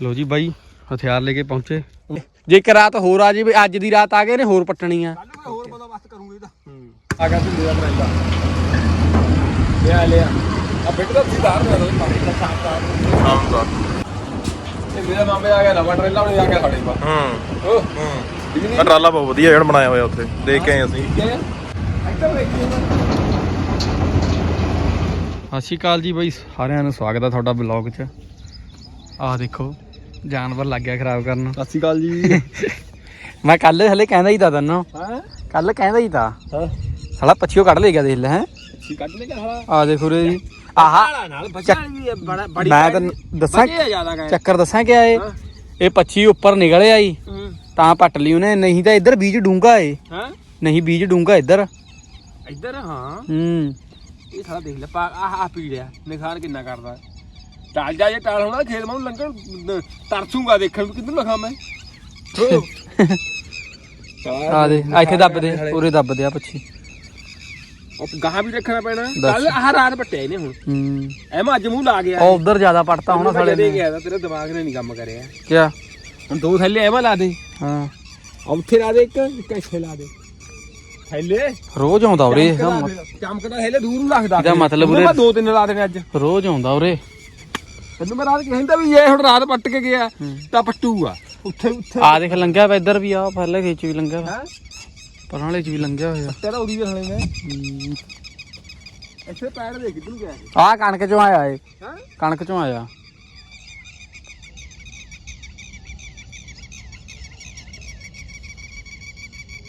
ਲੋ ਜੀ ਬਾਈ ਹਥਿਆਰ ਲੈ ਕੇ ਪਹੁੰਚੇ। ਜੇ ਇੱਕ ਰਾਤ ਹੋਰ ਆ ਜੇ ਵੀ ਅੱਜ ਦੀ ਰਾਤ ਆ ਗਏ ਨੇ ਹੋਰ ਪੱਟਣੀ ਆ। ਕੱਲ ਮੈਂ ਹੋਰ ਬੰਦੋਬਸਤ ਕਰੂੰਗਾ ਇਹਦਾ ਆ ਗਿਆ ਤੂੰ ਲਿਆ ਕਰਾਂਗਾ ਲਿਆ ਲਿਆ। ਆ ਬਿੱਟ ਦਾ ਸਿਧਾਰ ਦੇ ਦੋ ਪਾਣੀ ਦਾ ਸਾਫ਼ ਸਾਫ਼ ਆਉਂਦਾ ਇਹ ਮੇਰਾ ਮਾਮੇ ਆ ਗਿਆ ਨਵਾਂ ਟਰੇਲਾ ਉਹਨੇ ਆ ਗਿਆ ਸਾਡੇ ਪਾ ਹੂੰ। ਓ ਹੂੰ। ਬਿਜਲੀ ਆ ਟਰਾਲਾ ਬਹੁਤ ਵਧੀਆ ਜਿਹੜਾ ਬਣਾਇਆ ਹੋਇਆ ਉੱਥੇ ਦੇਖ ਕੇ ਆਏ ਅਸੀਂ। ਠੀਕ ਹੈ। ਇੱਧਰ ਦੇਖੀ ਸਤਿ ਸ਼੍ਰੀ ਅਕਾਲ ਜੀ ਬਾਈ ਸਾਰਿਆਂ ਨੂੰ ਸਵਾਗਤ ਆ ਤੁਹਾਡਾ ਬਲੌਗ 'ਚ। ਆਹ ਦੇਖੋ ਜਾਨਵਰ ਲੱਗ ਗਿਆ ਖਰਾਬ ਕਰਨ। ਸਤਿ ਸ਼੍ਰੀ ਅਕਾਲ ਜੀ। ਮੈਂ ਕੱਲ ਹਲੇ ਕਹਿੰਦਾ ਹੀ ਤਾਂ ਤੈਨੂੰ। ਹਾਂ? ਕੱਲ ਕਹਿੰਦਾ ਹੀ ਤਾਂ। ਹਾਂ। ਸਾਲਾ ਪੱਛੀਓ ਕੱਢ ਲੈ ਗਿਆ ਦੇਖ ਲੈ ਹੈ। ਸੀ ਕੱਢ ਲੈ ਹਲਾ ਆ ਦੇਖੋ ਰੇ ਜੀ। ਆਹ। ਨਾਲ ਬੱਚਾ ਵੀ ਬੜਾ ਬੜੀ ਮੈਂ ਤੈਨੂੰ ਦੱਸਾਂ ਬੱਚੇ ਜ਼ਿਆਦਾ ਗਏ ਚੱਕਰ ਦੱਸਾਂ ਕਿਆ ਏ? ਹਾਂ। ਇਹ ਪੱਛੀ ਉੱਪਰ ਨਿਕਲ ਆਈ ਤਾਂ ਪੱਟ ਲਈ ਉਹਨੇ ਨਹੀਂ ਤਾਂ ਇੱਧਰ ਬੀਜ ਡੂੰਗਾ ਏ। ਹਾਂ। ਨਹੀਂ ਬੀਜ ਡੂੰਗਾ ਇੱਧਰ। ਇੱਧਰ ਹਾਂ। ਹੂੰ। ਇਹ ਸਾਲਾ ਦੇਖ ਲੈ ਪਾ ਆਹ ਆ। ਪੀੜਿਆ ਨਿਖਾਨ ਕਿੰਨਾ ਕਰਦਾ। ਟਾਲ ਜਾ ਜੇ ਟਾਲ ਹੋਣਾ ਖੇਤ ਮੈਨੂੰ ਲੰਘਣ ਤਰਸੂਗਾ ਦੇਖਣ ਨੂੰ ਕਿੱਧਰ ਲਖਾਂ ਮੈਂ? ਆ ਦੇ ਇੱਥੇ ਦੱਬ ਦੇ ਉਰੇ ਦੱਬ ਦੇ ਆ ਪੱਛੀ। ਉਹ ਗਾਹਾਂ ਵੀ ਰੱਖਣਾ ਪੈਣਾ। ਕੱਲ ਆਹ ਰਾਤ ਪੱਟਿਆ ਇਹਨੇ ਹੁਣ। ਹੂੰ। ਐਵੇਂ ਅੱਜ ਮੂੰਹ ਲਾ ਗਿਆ। ਉਹ ਉਧਰ ਜ਼ਿਆਦਾ ਪੜਤਾ ਹੋਣਾ ਸਾਲੇ ਨੇ। ਗਿਆ ਤੇਰੇ ਦਿਮਾਗ ਨੇ ਨਹੀਂ ਕੰਮ ਕਰਿਆ। ਕਿਆ? ਹੁਣ ਦੋ ਥੈਲੇ ਐਵੇਂ ਲਾ ਦੇ। ਹਾਂ। ਉੱਥੇ ਲਾ ਦੇ ਇੱਕ ਇੱਕ ਇੱਥੇ ਲਾ ਦੇ। ਥੈਲੇ? ਰੋਜ਼ ਆਉਂਦਾ ਉਰੇ ਚਮਕਦਾ ਥੈਲੇ ਦੂਰ ਨੂੰ ਲੱਗਦਾ ਇਹਦਾ ਫਿਰ। ਮਤਲਬ ਉਰੇ- ਦੋ ਤਿੰਨ ਲਾ ਦੇਣੇ ਅੱਜ। ਰੋਜ਼ ਆਉਂਦਾ ਉਰੇ। ਤੈਨੂੰ ਮੈਂ ਰਾਤ ਕਹਿੰਦਾ ਵੀ ਇਹ ਹੁਣ ਰਾਤ ਪੱਟ ਕੇ ਗਿਆ ਤਾਂ ਪੱਟੂਗਾ ਉੱਥੇ ਉੱਥੇ। ਆ ਦੇਖ ਲੰਘਿਆ ਵਾ ਇੱਧਰ ਵੀ ਆ ਪਹਿਲੇ ਖੇਚ ਵੀ ਲੰਘਿਆ ਵਾ। ਹੈ? ਪਰਾਂ ਵਾਲੇ ਚ ਵੀ ਲੰਘਿਆ ਹੋਇਆ। ਤੇਰਾ ਉਹਦੀ ਵੀ ਹਲੇ ਨੇ ਹੂੰ। ਇੱਥੇ ਪੈਰ ਦੇ ਕਿੱਧਰ ਨੂੰ ਗਿਆ ਇਹ। ਆਹ ਕਣਕ ਚੋਂ ਆਇਆ ਏ ਹਾਂ? ਕਣਕ ਚੋਂ ਆਇਆ।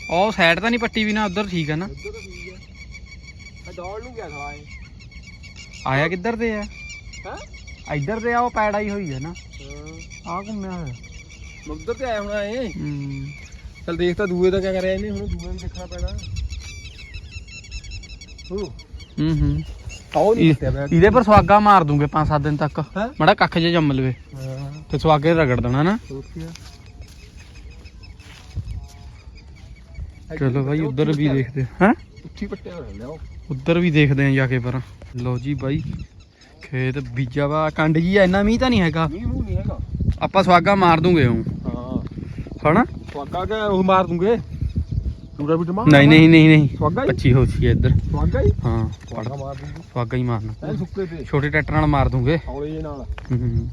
ਉਹ ਸਾਈਡ ਤਾਂ ਨਹੀਂ ਪੱਟੀ ਵੀ ਨਾ ਉਧਰ ਠੀਕ ਆ ਨਾ। ਉੱਧਰ ਤਾਂ ਠੀਕ ਹੈ ਆ ਦੌੜ ਨੂੰ ਗਿਆ ਸਾਲਾ ਇਹ। ਆਇਆ ਕਿੱਧਰ ਤੇ ਆ? ਹਾਂ? ਇੱਧਰ ਤੇ ਆ ਉਹ ਪੈੜ ਆਈ ਹੋਈ ਹੈ ਨਾ ਹਾਂ ਆ ਘੁੰਮਿਆ ਹੋਇਆ ਉੱਧਰ ਤੇ ਆਇਆ ਹੋਣਾ ਇਹ ਹੂੰ ਚਲ ਦੇਖ ਤਾਂ ਦੂਏ ਦਾ ਕੀ ਕਰਿਆ ਇਹਨੇ ਹੁਣ ਦੂਏ ਨੂੰ ਦੇਖਣਾ ਪੈਣਾ ਹੋ ਹੂੰ ਹੂੰ ਆਉ ਨਹੀਂ ਇਹ- ਦਿੱਤਿਆ ਮੈਂ ਇਹਦੇ ਪਰ ਸਵਾਗਾ ਮਾਰ ਦੂੰਗੇ 5-7 ਦਿਨ ਤੱਕ ਹੈਂ? ਮੜਾ ਕੱਖ ਜੇ ਜੰਮ ਲਵੇ ਹਾਂ ਤੇ ਸਵਾਗੇ ਰਗੜ ਦੇਣਾ ਨਾ ਸੋਚਿਆ ਚਲੋ ਭਾਈ ਉਧਰ ਵੀ ਦੇਖਦੇ ਹਾਂ ਉੱਠੀ ਪੱਟਿਆ ਹੋਇਆ ਲਿਆਓ ਉਧਰ ਵੀ ਦੇਖਦੇ ਆਂ ਜਾ ਕੇ ਪਰ ਲਓ ਜੀ ਬਾਈ ਖੇਤ ਬੀਜਾ ਵਾ। ਕੰਡ ਜੀ ਆ, ਇੰਨਾ ਮੀਂਹ ਤਾਂ ਨਹੀਂ ਹੈਗਾ? ਮੀਂਹ ਮੂੰਹ ਨਹੀਂ ਹੈਗਾ। ਆਪਾਂ ਸਵਾਗਾ ਮਾਰ ਦੂੰਗੇ ਹਾਂ। ਹਨਾ? ਸਵਾਗਾ ਕੇ ਉਹ ਮਾਰ ਦੂੰਗੇ? ਪੂਰਾ ਵੀ ਟਮਾ ਨਹੀਂ ਨਹੀਂ ਨਹੀਂ ਨਹੀਂ। ਸਵਾਗਾ ਹੀ? 25 ਹੋ ਸੀ ਇੱਧਰ। ਸਵਾਗਾ ਹੀ? ਹਾਂ। ਸਵਾਗਾ ਮਾਰ ਦੂੰਗੇ। ਸਵਾਗਾ ਹੀ ਮਾਰਨਾ। ਐ ਸੁੱਕੇ ਤੇ। ਛੋਟੇ ਟਰੈਕਟਰ ਨਾਲ ਮਾਰ ਦੂੰਗੇ। ਹੌਲੇ ਜਿਹੇ ਨਾਲ। ਹੂੰ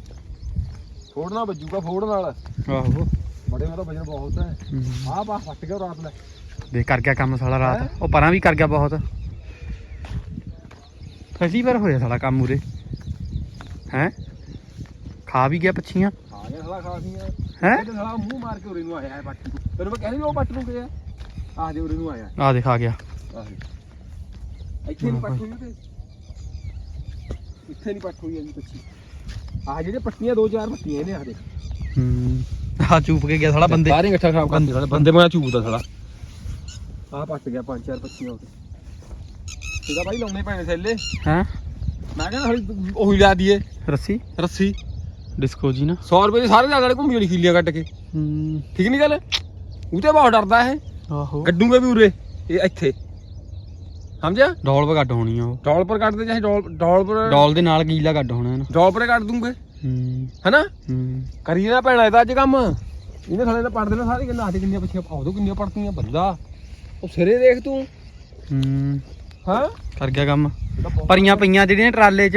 ਫੋੜਨਾ ਵੱਜੂਗਾ ਫੋੜ ਨਾਲ। ਆਹੋ। ਬੜੇ ਉਹਦਾ ਵਜਨ ਬਹੁਤ ਹੈ। ਆਹ ਬਾ ਫੱਟ ਗਿਆ ਰਾਤ ਲੈ। ਦੇ ਕਰ ਗਿਆ ਕੰਮ ਸਾਲਾ? ਰਾਤ। ਉਹ ਪਰਾਂ ਵੀ ਕਰ ਗਿਆ ਬਹੁਤ। ਪਹਿਲੀ ਵਾਰ ਹੋਇਆ ਸਾਲਾ ਕੰਮ ਉਰੇ। ਹੈ ਖਾ ਵੀ ਗਿਆ ਪੱਛੀਆਂ ਆ ਗਿਆ ਸਾਲਾ ਖਾਸੀਆਂ ਹੈ ਇਹ ਸਾਲਾ ਮੂੰਹ ਮਾਰ ਕੇ ਉਰੇ ਨੂੰ ਆਇਆ ਹੈ ਪੱਟ ਨੂੰ ਤੈਨੂੰ ਮੈਂ ਕਹਿੰਦੀ ਉਹ ਪੱਟ ਨੂੰ ਗਿਆ ਆਹ ਦੇ ਉਰੇ ਨੂੰ ਆਇਆ ਆ ਦਿਖਾ ਗਿਆ ਆਹ ਇੱਥੇ ਨਹੀਂ ਪੱਟ ਹੋਈ ਤੇ ਇੱਥੇ ਨਹੀਂ ਪੱਟ ਹੋਈ ਅਜੀ ਪੱਛੀ ਆਹ ਜਿਹੜੇ ਪੱਟੀਆਂ ਦੋ ਚਾਰ ਪੱਟੀਆਂ ਇਹਨੇ ਆਹ ਦੇ ਹੂੰ ਆ ਚੂਪ ਕੇ ਗਿਆ ਸਾਲਾ ਬੰਦੇ ਸਾਰੇ ਇਕੱਠਾ ਖਰਾਬ ਕਰਦੇ ਸਾਲੇ ਬੰਦੇ ਮੈਂ ਚੂਪਦਾ ਸਾਲਾ ਆਹ ਪੱਟ ਗਿਆ ਪੰਜ ਚਾਰ ਪੱਛੀਆਂ ਉਹਦੇ ਇਹਦਾ ਬਾਈ ਲਾਉਣੇ ਪੈਣੇ ਥੱਲੇ ਹੈ ਮੈਂ ਕਹਿੰਦਾ ਹਲੀ ਉਹੀ ਲਾ ਦਈਏ। ਰੱਸੀ? ਰੱਸੀ। ਡਿਸਕੋ ਜੀ ਨਾ। 100 ਰੁਪਏ ਦੇ ਸਾਰੇ ਨਾਲ ਘੁੰਮੀ ਵਾਲੀ ਖੀਲੀਆਂ ਕੱਟ ਕੇ। ਹੂੰ। ਠੀਕ ਨਹੀਂ ਗੱਲ? ਉਹ ਤੇ ਬਹੁਤ ਡਰਦਾ ਇਹ। ਆਹੋ। ਕੱਢੂਗੇ ਵੀ ਉਰੇ। ਇਹ ਇੱਥੇ। ਸਮਝਿਆ? ਡੋਲ ਪਾ ਕੱਢ ਹੋਣੀ ਆ ਉਹ। ਡੋਲ ਪਰ ਕੱਢਦੇ ਚਾਹੇ ਡੋਲ ਡੋਲ ਪਰ ਡੋਲ ਦੇ ਨਾਲ ਗੀਲਾ ਕੱਢ ਹੋਣਾ ਇਹਨੂੰ ਡੋਲ ਪਰ ਕੱਢ ਦੂੰਗੇ। ਹੂੰ। ਹੈਨਾ? ਹੂੰ। ਕਰੀਏ ਨਾ ਭੈਣਾ ਇਹਦਾ ਅੱਜ ਕੰਮ। ਇਹਨੇ ਥਲੇ ਤਾਂ ਪੜਦੇ ਨੇ ਸਾਰੇ ਕਿੰਨਾ ਹੱਥ ਕਿੰਨੀਆਂ ਪਿੱਛੇ ਆਉਦੋ ਕਿੰਨੀਆਂ ਪੜਤੀਆਂ ਬੰਦਾ। ਉਹ ਸਿਰੇ ਦੇਖ ਤੂੰ। ਹੂੰ। ਹਾਂ? ਕਰ ਗਿਆ ਕੰਮ। ਪਰੀਆਂ ਪਈਆਂ ਜਿਹੜੀਆਂ ਟਰਾਲੇ 'ਚ।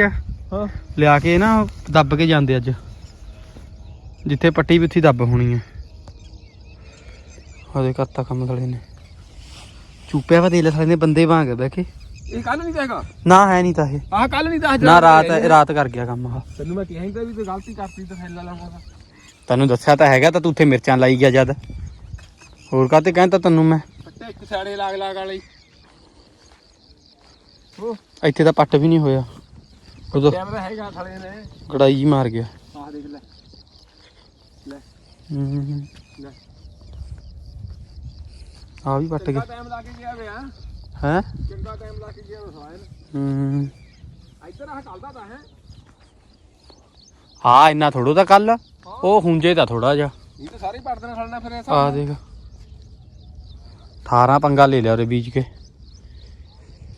ਹਾਂ। ਲਿਆ ਕੇ ਨਾ ਦੱਬ ਕੇ ਜਾਂਦੇ ਅੱਜ। ਜਿੱਥੇ ਪੱਟੀ ਵੀ ਉੱਥੇ ਹੀ ਦੱਬ ਹੋਣੀ ਆ। ਉਹਦੇ ਕਰਤਾ ਕੰਮ ਥਲੇ ਨੇ। ਚੂਪਿਆ ਵਾ ਦੇ ਲੈ ਥਲੇ ਨੇ ਬੰਦੇ ਭਾਂਗ ਬਹਿ ਕੇ। ਇਹ ਕੱਲ ਨਹੀਂ ਕਹੇਗਾ ਨਾ ਹੈ ਨਹੀਂ ਤਾਂ ਇਹ। ਆਹ ਕੱਲ ਨਹੀਂ ਤਾਂ ਨਾ ਰਾਤ ਰਾਤ ਕਰ ਗਿਆ ਕੰਮ ਆ ਤੈਨੂੰ ਮੈਂ ਕਿਹਾ ਤਾਂ ਵੀ ਤੇ ਗਲਤੀ ਕਰਤੀ ਤਾਂ ਫੈਲਾ ਲਾਉਂਗਾ ਤੈਨੂੰ ਦੱਸਿਆ ਤਾਂ ਹੈਗਾ ਤਾਂ ਤੂੰ ਉੱਥੇ ਮਿਰਚਾਂ ਲਾਈ ਗਿਆ ਜਦ। ਹੋਰ ਕਾਤੇ ਕਹਿੰਦਾ ਤੈਨੂੰ ਮੈਂ? ਪੱਟੇ ਇੱਕ ਸਾੜੇ ਲਾਗ ਲਾਗ ਵਾਲੀ। ਉਹ ਇੱਥੇ ਤਾਂ ਪੱਟ ਵੀ ਨਹੀਂ ਹੋਇਆ। ਉਦੋਂ ਕੈਮਰਾ ਹੈਗਾ ਥਲੇ ਨੇ ਕੜਾਈ ਹੀ ਮਾਰ ਗਿਆ। ਆਹ ਦੇਖ ਲੈ। ਲੈ। ਹੂੰ ਲੈ। ਆ ਵੀ ਪੱਟ ਗਿਆ। ਟਾਈਮ ਲਾ ਕੇ ਗਿਆ ਵੇ ਹਾਂ? ਹੈ ਚੰਗਾ ਟਾਈਮ ਲਾ ਕੇ ਗਿਆ ਵੇ ਸਾਇਲ ਹੂੰ ਇੱਧਰ ਆਹ ਚੱਲਦਾ ਤਾਂ ਹੈ। ਹਾਂ ਇੰਨਾ ਥੋੜੋ ਤਾਂ ਕੱਲ ਉਹ ਹੁੰਜੇ ਤਾਂ ਥੋੜਾ ਜਿਹਾ। ਇਹ ਤਾਂ ਸਾਰੇ ਪੜਦੇ ਨੇ ਖੜਨਾ ਫਿਰ ਐਸਾ ਆ ਦੇਖ। 18 ਪੰਗਾ ਲੈ ਲਿਆ ਉਹਦੇ ਬੀਜ ਕੇ।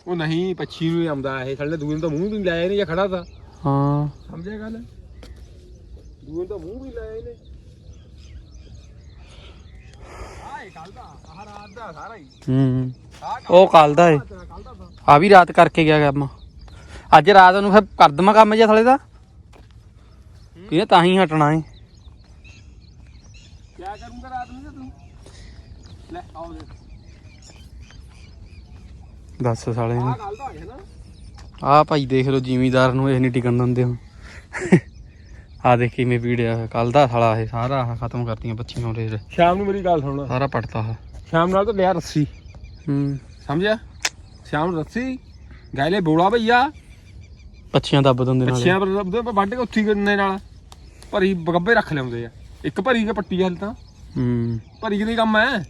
ਉਹ ਨਹੀਂ ਪੱਛੀ ਨੂੰ ਹੀ ਆਉਂਦਾ ਇਹ। ਥੱਲੇ ਦੂਏ ਨੂੰ ਤਾਂ ਮੂੰਹ ਵੀ ਨਹੀਂ ਲਾਇਆ ਨਹੀਂ ਜਾਂ ਖੜਾ ਤਾਂ। ਹਾਂ। ਸਮਝਿਆ ਗੱਲ? ਦੂਏ ਤਾਂ ਮੂੰਹ ਵੀ ਲਾਇਆ ਇਹਨੇ। ਆਏ ਕੱਲ ਦਾ ਆਹ ਰਾਤ ਦਾ ਸਾਰਾ ਹੀ। ਹੂੰ। ਉਹ ਕੱਲ ਦਾ ਏ। ਕੱਲ ਦਾ ਤਾਂ ਆ ਵੀ ਰਾਤ ਕਰਕੇ ਗਿਆ ਕੰਮ। ਅੱਜ ਰਾਤ ਨੂੰ ਫਿਰ ਕਰ ਦਵਾਂ ਕੰਮ ਜਿਹਾ ਥਲੇ ਦਾ? ਕਿਹਨੇ ਤਾਂ ਹੀ ਹਟਣਾ ਏ ਕਿਆ ਕਰੂੰਗਾ ਰਾਤ ਨੂੰ ਜੇ ਤੂੰ ਲੈ ਆਓ ਦੇ ਦੱਸ ਸਾਲੇ ਆਹ ਨੂੰ। ਦਾ ਆ ਗਿਆ ਨਾ ਆ ਭਾਈ ਦੇਖ ਲਓ ਜ਼ਿਮੀਦਾਰ ਨੂੰ ਇਹ ਨਹੀਂ ਟਿਕਣ ਦਿੰਦੇ ਹੁਣ। ਆ ਦੇਖ ਕਿਵੇਂ ਪੀੜਿਆ ਕੱਲ ਦਾ ਸਾਲਾ ਇਹ ਸਾਰਾ ਆਹ ਖਤਮ ਕਰਤੀਆਂ ਬੱਚੀਆਂ ਉਹਦੇ। ਸ਼ਾਮ ਨੂੰ ਮੇਰੀ ਗੱਲ ਸੁਣ। ਸਾਰਾ ਪੜਤਾ ਆ ਸ਼ਾਮ ਨਾਲ ਤਾਂ ਲਿਆ ਰੱਸੀ। ਹੂੰ। ਸਮਝਿਆ? ਸ਼ਾਮ ਨੂੰ ਰੱਸੀ ਗਾਇਲੇ ਬੋਲਾ ਭਈਆ। ਪੱਛੀਆਂ ਦੱਬ ਦਿੰਦੇ ਨਾਲ। ਅੱਛਿਆਂ ਪਰ ਉਹਦੇ ਪਰ ਵੱਢ ਕੇ ਉੱਥੀ ਗੰਨੇ ਨਾਲ। ਭਰੀ ਗੱਬੇ ਰੱਖ ਲਿਆਉਂਦੇ ਆ। ਇੱਕ ਭਰੀ ਕੇ ਪੱਟੀ ਹਲ ਤਾਂ। ਹੂੰ। ਭਰੀ ਕੇ ਨਹੀਂ ਕੰਮ ਹੈ।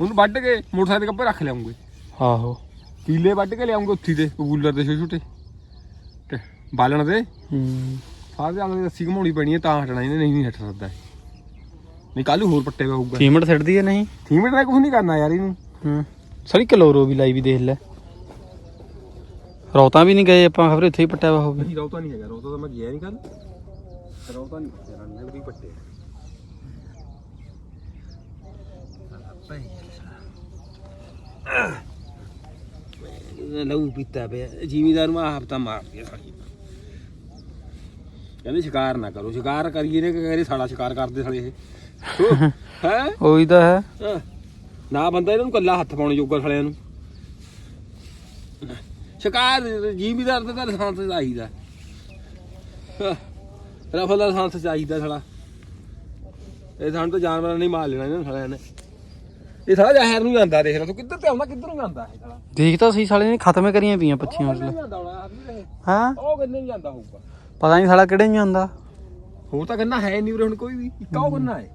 ਉਹਨੂੰ ਵੱਢ ਕੇ ਮੋਟਰਸਾਈਕਲ ਦੇ ਗੱਬੇ ਰੱਖ ਲਿਆਉਂਗੇ। ਆਹੋ। ਕੀਲੇ ਵੱਢ ਕੇ ਲਿਆਉਂਗੇ ਉੱਥੀ ਤੇ ਕਬੂਲਰ ਦੇ ਛੋਟੇ ਛੋਟੇ ਤੇ ਬਾਲਣ ਦੇ। ਹੂੰ। ਸਾਰੇ ਅਗਲੇ ਰੱਸੀ ਘਮਾਉਣੀ ਪੈਣੀ ਹੈ ਤਾਂ ਹਟਣਾ ਇਹਨੇ ਨਹੀਂ ਨਹੀਂ ਹਟ ਸਕਦਾ ਇਹ। ਨਹੀਂ ਕੱਲ ਹੋਰ ਪੱਟੇ ਹੋਊਗਾ ਸੀਮਟ ਸਿੱਟਦੀ ਹੈ ਨਹੀਂ? ਥੀਮਟ ਦਾ ਕੁਝ ਨਹੀਂ ਕਰਨਾ ਯਾਰ ਇਹਨੂੰ। ਹੂੰ। ਸਾਰੀ ਕਲੋਰੋ ਵੀ ਲਾਈ ਵੀ ਦੇਖ ਲੈ। ਰੌਤਾਂ ਵੀ ਨਹੀਂ ਗਏ ਆਪਾਂ ਖਬਰ ਇੱਥੇ ਹੀ ਪੱਟਿਆ ਵਾ ਹੋਵੇ ਨਹੀਂ ਰੌਤਾ ਨਹੀਂ ਹੈਗਾ ਰੌਤਾ ਤਾਂ ਮੈਂ ਗਿਆ ਨਹੀਂ ਕੱਲ ਰੌਤਾ ਨਹੀਂ ਤੇਰਾ ਨਾਲ ਵੀ ਪੱਟੇ ਲਹੂ ਪੀਤਾ ਪਿਆ। ਜ਼ਿਮੀਦਾਰ ਨੂੰ ਆਪ ਤਾਂ ਮਾਰ ਦਿਆ ਸਾਲੀ ਕਹਿੰਦੇ ਸ਼ਿਕਾਰ ਨਾ ਕਰੋ ਸ਼ਿਕਾਰ ਕਰੀਏ ਨੇ ਕਿ ਕਹਿੰਦੇ ਸਾਲਾ ਸ਼ਿਕਾਰ ਕਰਦੇ ਸਾਲੇ ਇਹ। ਹੈ? ਉਹੀ ਤਾਂ ਹੈ। ਨਾ ਬੰਦਾ ਇਹਨਾਂ ਨੂੰ ਕੱਲਾ ਹੱਥ ਪਾਉਣ ਜੋਗਾ ਸਾਲਿਆਂ ਨੂੰ। ਸ਼ਿਕਾਰ ਜ਼ਿਮੀਦਾਰ ਦਾ ਤਾਂ ਲਾਇਸੈਂਸ ਚਾਹੀਦਾ। ਰਫਲ ਦਾ ਲਾਇਸੈਂਸ ਚਾਹੀਦਾ ਸਾਲਾ। ਇਹ ਸਾਨੂੰ ਤਾਂ ਜਾਨਵਰਾਂ ਨੇ ਮਾਰ ਲੈਣਾ ਇਹਨਾਂ ਸਾਲਿਆਂ ਨੇ। ਇਹ ਸਾਲਾ ਜ਼ਹਿਰ ਨੂੰ ਜਾਂਦਾ ਦੇਖ ਲੈ ਤੂੰ ਕਿੱਧਰ ਤੇ ਆਉਂਦਾ ਕਿੱਧਰ ਨੂੰ ਜਾਂਦਾ ਇਹ ਸਾਲਾ? ਦੇਖ ਤਾਂ ਸਹੀ ਸਾਲੇ ਨੇ ਖਤਮ ਕਰੀਆਂ ਪਈਆਂ ਪੱਛੀਆਂ ਜਾਂਦਾ ਹੋਣਾ ਇਹ। ਹਾਂ? ਉਹ ਕਿੰਨੇ ਨਹੀਂ ਜਾਂਦਾ ਹੋਊਗਾ? ਪਤਾ ਨਹੀਂ ਸਾਲਾ ਕਿਹੜੇ ਨਹੀਂ ਜਾਂਦਾ। ਹੋਰ ਤਾਂ ਗੰਨਾ ਹੈ ਨਹੀਂ ਉਰੇ ਹੁਣ ਕੋਈ ਵੀ ਇੱਕਾ ਉਹ ਗੰਨਾ ਹੈ।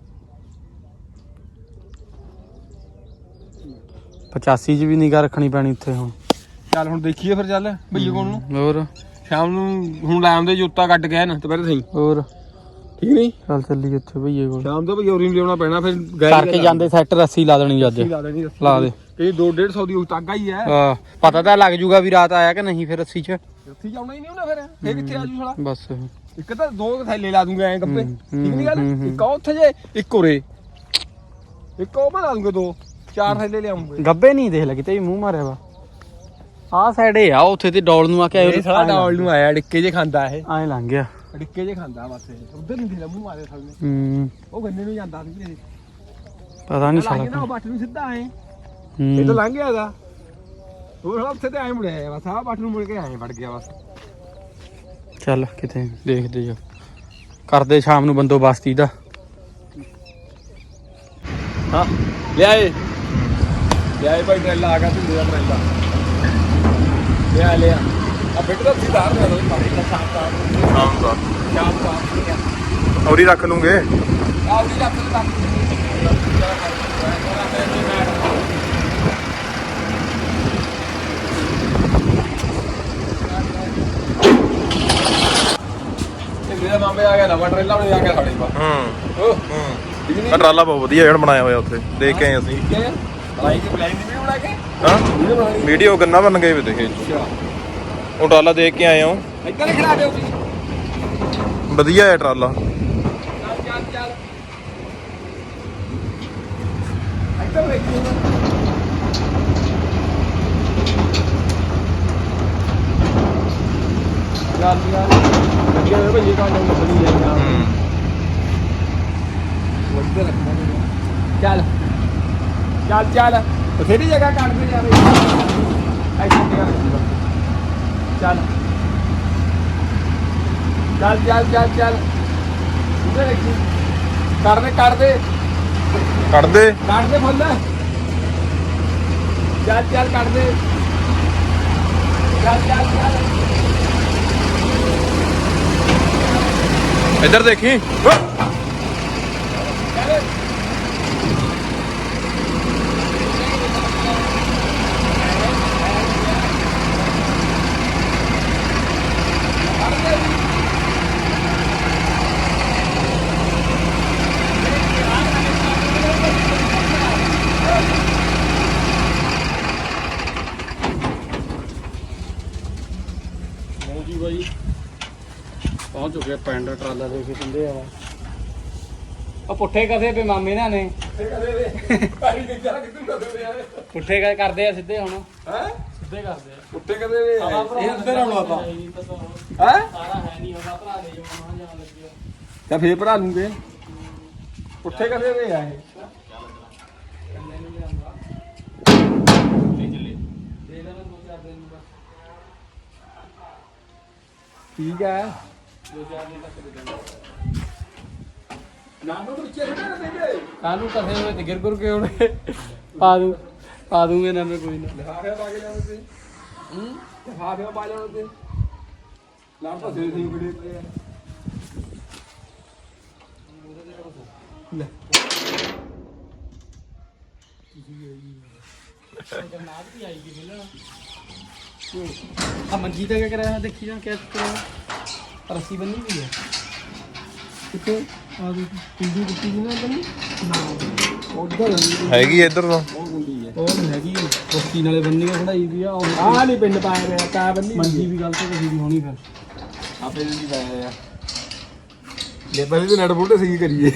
85 ਚ ਵੀ ਨਿਗਾ ਰੱਖਣੀ ਪੈਣੀ ਉੱਥੇ ਹੁਣ। ਚੱਲ ਹੁਣ ਦੇਖੀਏ ਫਿਰ ਚੱਲ ਭਈਏ ਕੋਲ ਨੂੰ। ਹੋਰ? ਸ਼ਾਮ ਨੂੰ ਹੁਣ ਲੈ ਆਉਂਦੇ ਜੋਤਾ ਕੱਢ ਕੇ ਨਾ ਦੁਪਹਿਰੇ ਸਹੀ। ਹੋਰ? ਠੀਕ ਨਹੀਂ? ਚੱਲ ਚੱਲੀ ਉੱਥੇ ਭਈਏ ਕੋਲ। ਸ਼ਾਮ ਭਈਆ ਉਰੀ ਨੂੰ ਲਿਆਉਣਾ ਪੈਣਾ ਫਿਰ ਗਏ ਕਰਕੇ ਜਾਂਦੇ ਸੈੱਟ ਰੱਸੀ ਲਾ ਦੇਣੀ ਅੱਜ। ਲਾ ਦੇਣੀ ਰੱਸੀ। ਲਾ ਦੇ। ਕਈ 2 150 ਦੀ ਉਹ ਤਾਗਾ ਹੀ ਹੈ। ਆ ਪਤਾ ਤਾਂ ਲੱਗ ਜੂਗਾ ਵੀ ਰਾਤ ਆਇਆ ਕਿ ਨਹੀਂ ਫਿਰ ਰੱਸੀ ਚ। ਰੱਸੀ ਜਾਉਣਾ ਹੀ ਨਹੀਂ ਉਹਨੇ ਫਿਰ। ਫੇਰ ਕਿੱਥੇ ਆਜੂ ਸਾਲਾ? ਬਸ। ਇੱਕ ਤਾਂ ਦੋ ਕੁ ਥੈਲੇ ਲਾ ਦੂੰਗੇ ਐਂ ਗੱਪੇ ਹੂੰ, ਠੀਕ ਨਹੀਂ ਗੱਲ? ਹੂੰ, ਹੂੰ। ਇੱਕ ਉਹ ਉੱਥੇ ਜੇ ਇੱਕ ਉਰੇ। ਇੱਕ ਉਹ ਬਣਾ ਦੂੰਗੇ ਦੋ ਚਾਰ ਥੈਲੇ ਲਿਆਉਂਗੇ। ਗੱਬੇ ਨਹੀਂ ਦੇਖ ਲੈ ਕਿਤੇ ਵੀ ਮੂੰਹ ਮਾਰਿਆ ਵਾ। ਆਹ ਸਾਈਡ ਇਹ ਆ ਉੱਥੇ ਤੇ ਡੌਲ ਨੂੰ ਆ ਕੇ ਇਹ ਸਾਲਾ ਡੌਲ ਨੂੰ ਆਇਆ ਡਿੱਕੇ ਜੇ ਖਾਂਦਾ ਇਹ। ਐ ਲੰਘ ਗਿਆ। ਡਿੱਕੇ ਜੇ ਖਾਂਦਾ ਬਸ ਇਹ। ਉਧਰ ਨਹੀਂ ਥੇਲਾ ਮੂੰਹ ਮਾਰੇ ਸਾਲੇ ਹੂੰ। ਉਹ ਗੰਨੇ ਨੂੰ ਜਾਂਦਾ ਸੀ ਵੀਰੇ ਪਤਾ ਨਹੀਂ ਲਾਂਗੇ ਨਾ ਸਾਲਾ ਉਹ ਬੱਟ ਨੂੰ ਸਿੱਧਾ ਆਏ ਇਹ ਤਾਂ ਹੂੰ ਲੰਘ ਗਿਆ ਦਾ ਉਹ ਸਾਲਾ ਉੱਥੇ ਤੇ ਆਏ ਮੁੜਿਆ ਬਸ ਆਹ ਬੱਟ ਨੂੰ ਮੁੜ ਕੇ ਆਏ ਵੜ ਗਿਆ ਬਸ। ਚੱਲ ਕਿਤੇ ਦੇਖਦੇ ਜਾ। ਕਰਦੇ ਸ਼ਾਮ ਨੂੰ ਬੰਦੋਬਸਤੀ ਦਾ। ਹਾਂ ਲਿਆਏ। ਲਿਆਏ ਭਾਈ ਟਰੈਲਾ ਆ ਗਿਆ ਤੂੰ ਦਾ ਟਰੈਲਾ। ਲਿਆ ਲਿਆ। ਆ ਬਿੱਟ ਦਾ ਸਿਧਾਰ ਦਾ। ਸਾਫ਼ ਸਾਫ਼ ਸ਼ਾਮ ਦਾ ਸ਼ਾਮ ਸਾਫ਼ ਔਰੀ ਰੱਖ ਲੂੰਗੇ। ਆ ਉਹਦੀ ਰੱਖ ਲੈ ਮੇਰਾ ਮਾਮੇ ਆ ਗਿਆ ਨਵਾਂ ਟਰੇਲਾ ਬਣ ਆ ਗਿਆ ਸਾਡੇ ਕੋਲ। ਹੂੰ। ਓ ਹੂੰ। ਨਹੀਂ ਟਰਾਲਾ ਬਹੁਤ ਵਧੀਆ ਜਿਹੜਾ ਬਣਾਇਆ ਹੋਇਆ ਉੱਥੇ ਦੇਖ ਕੇ ਆਏ ਅਸੀਂ। ਠੀਕ ਹੈ। ਬਣਾਈ ਕਿ ਪਲਾਨ ਦੀ ਵੀ ਬਣਾ ਕੇ? ਹਾਂ। ਵੀਡੀਓ ਬਣਾਣੀ ਵੀਡੀਓ ਗੰਨਾ ਬਣ ਗਏ ਵੇ ਦੇਖੇ। ਅੱਛਾ। ਉਹ ਟਰਾਲਾ ਦੇਖ ਕੇ ਆਏ ਹਾਂ। ਇੱਧਰ ਖੜਾ ਦਿਓ ਤੁਸੀਂ। ਵਧੀਆ ਹੈ ਟਰਾਲਾ ਚੱਲ ਚੱਲ ਚੱਲ। ਇੱਧਰ ਵੇਖੀਏ ਯਾਰ ਯਾਰ ਲੱਗੇ ਹੋਏ ਭਈਏ ਕਾਹ ਨੂੰ ਬਣੀ ਜਾਂਦਾ ਹੂੰ ਵੱਡੇ ਰੱਖਣਾ ਚੱਲ। ਚੱਲ ਚੱਲ। ਬਥੇਰੀ ਜਗ੍ਹਾ ਕੱਢ ਦੇ ਯਾਰ ਐਸੀ ਜਗ੍ਹਾ ਰੱਖੀ ਚੱਲ ਚੱਲ ਚੱਲ ਚੱਲ ਚੱਲ ਇੱਧਰ ਰੱਖੀ ਕਰ ਦੇ ਕਰ ਦੇ ਕੱਢ ਦੇ ਕੱਢ ਦੇ ਫੁੱਲ ਚੱਲ ਚੱਲ ਕੱਢ ਦੇ ਚੱਲ ਚੱਲ ਚੱਲ ਇੱਧਰ ਜੀ ਬਾਈ। ਪਹੁੰਚ ਚੁੱਕੇ ਆ ਪਿੰਡ ਟਰਾਲਾ ਦੇ ਕੇ ਦਿੰਦੇ ਆ। ਉਹ ਪੁੱਠੇ ਕਸੇ ਪੇ ਮਾਮੇ ਇਹਨਾਂ ਨੇ? ਕਦੇ ਦੇ ਜਾ ਕਦੇ ਪੁੱਠੇ ਕ- ਕਰਦੇ ਆ ਸਿੱਧੇ ਹੁਣ? ਹੈ ਸਿੱਧੇ ਕਰਦੇ ਆ। ਕਦੇ ਵੇ ਇਹ ਅੰਦਰ ਆਉਣਾ ਤਾਂ ਹੈ? ਸਾਰਾ ਹੈ ਨਹੀਂ ਹੁੰਦਾ ਭਰਾ ਦੇ ਜਮਾ ਜਾਣ ਲੱਗਿਆ ਤਾਂ ਫੇਰ ਭਰਾ ਲੂੰਗੇ। ਉੱਥੇ ਕਦੇ ਵੇ ਆ ਇਹ ਦੇ ਦੇਣਾ ਦੋ ਚਾਰ ਦਿਨ ਨੂੰ ਬਸ ਠੀਕ ਹੈ। ਦੋ ਚਾਰ ਦਿਨ ਤੱਕ ਦੇ ਦੇਣਾ ਨਾ ਨੂੰ ਵਿੱਚੇ ਰਹਿਣਾ ਦੇਗੇ ਕਾਹਨੂੰ ਕਸੇ ਹੋਏ ਤੇ ਗਿਰ ਗੁਰ ਕੇ ਉਹਨੇ ਪਾ ਦੂੰ ਪਾ ਦੂੰਗੇ ਨਾ ਮੈਂ ਕੋਈ ਨਾ। ਲਿਫਾਫੇ ਪਾ ਕੇ ਲਿਆਉਣੇ ਤੇ ਹੂੰ ਲਿਫਾਫੇ ਪਾ ਲਿਆਉਣੇ ਤੇ ਲਾਂ ਤਾਂ ਸੇ ਸੇ ਬੜੇ ਪਏ ਲੈ ਜਨਾਬ ਵੀ ਆਈ ਗਈ ਮਿਲਣਾ ਆ ਮੰਜੀ ਤੇ ਕਿਆ ਕਰਿਆ ਦੇਖੀ ਜਾ ਕਿਆ ਕਰਿਆ ਰੱਸੀ ਬੰਨੀ ਵੀ ਹੈ। ਕਿੱਥੇ? ਆ ਦੇ ਪਿੰਡੀ ਕੁੱਤੀ ਦੀ ਨਾ ਬੰਨੀ। ਉਧਰ ਹੈਗੀ ਇੱਧਰ ਤਾਂ। ਉਹ ਗੁੰਡੀ ਹੈ। ਉਹ ਨਹੀਂ ਹੈਗੀ ਕੁੱਤੀ ਨਾਲੇ ਬੰਨੀ ਆ ਖੜਾਈ ਵੀ ਆ ਆਹ ਨਹੀਂ ਪਿੰਡ ਪਾਇਆ ਰਿਹਾ ਤਾਂ ਬੰਨੀ ਮੰਜੀ ਵੀ ਗਲਤ ਕਹੀ ਦੀ ਹੋਣੀ ਫਿਰ। ਆਪੇ ਨਹੀਂ ਪਾਇਆ ਆ ਲੈ ਪਹਿਲੇ ਤੇ ਨਟ ਬੁੱਢੇ ਸਹੀ ਕਰੀਏ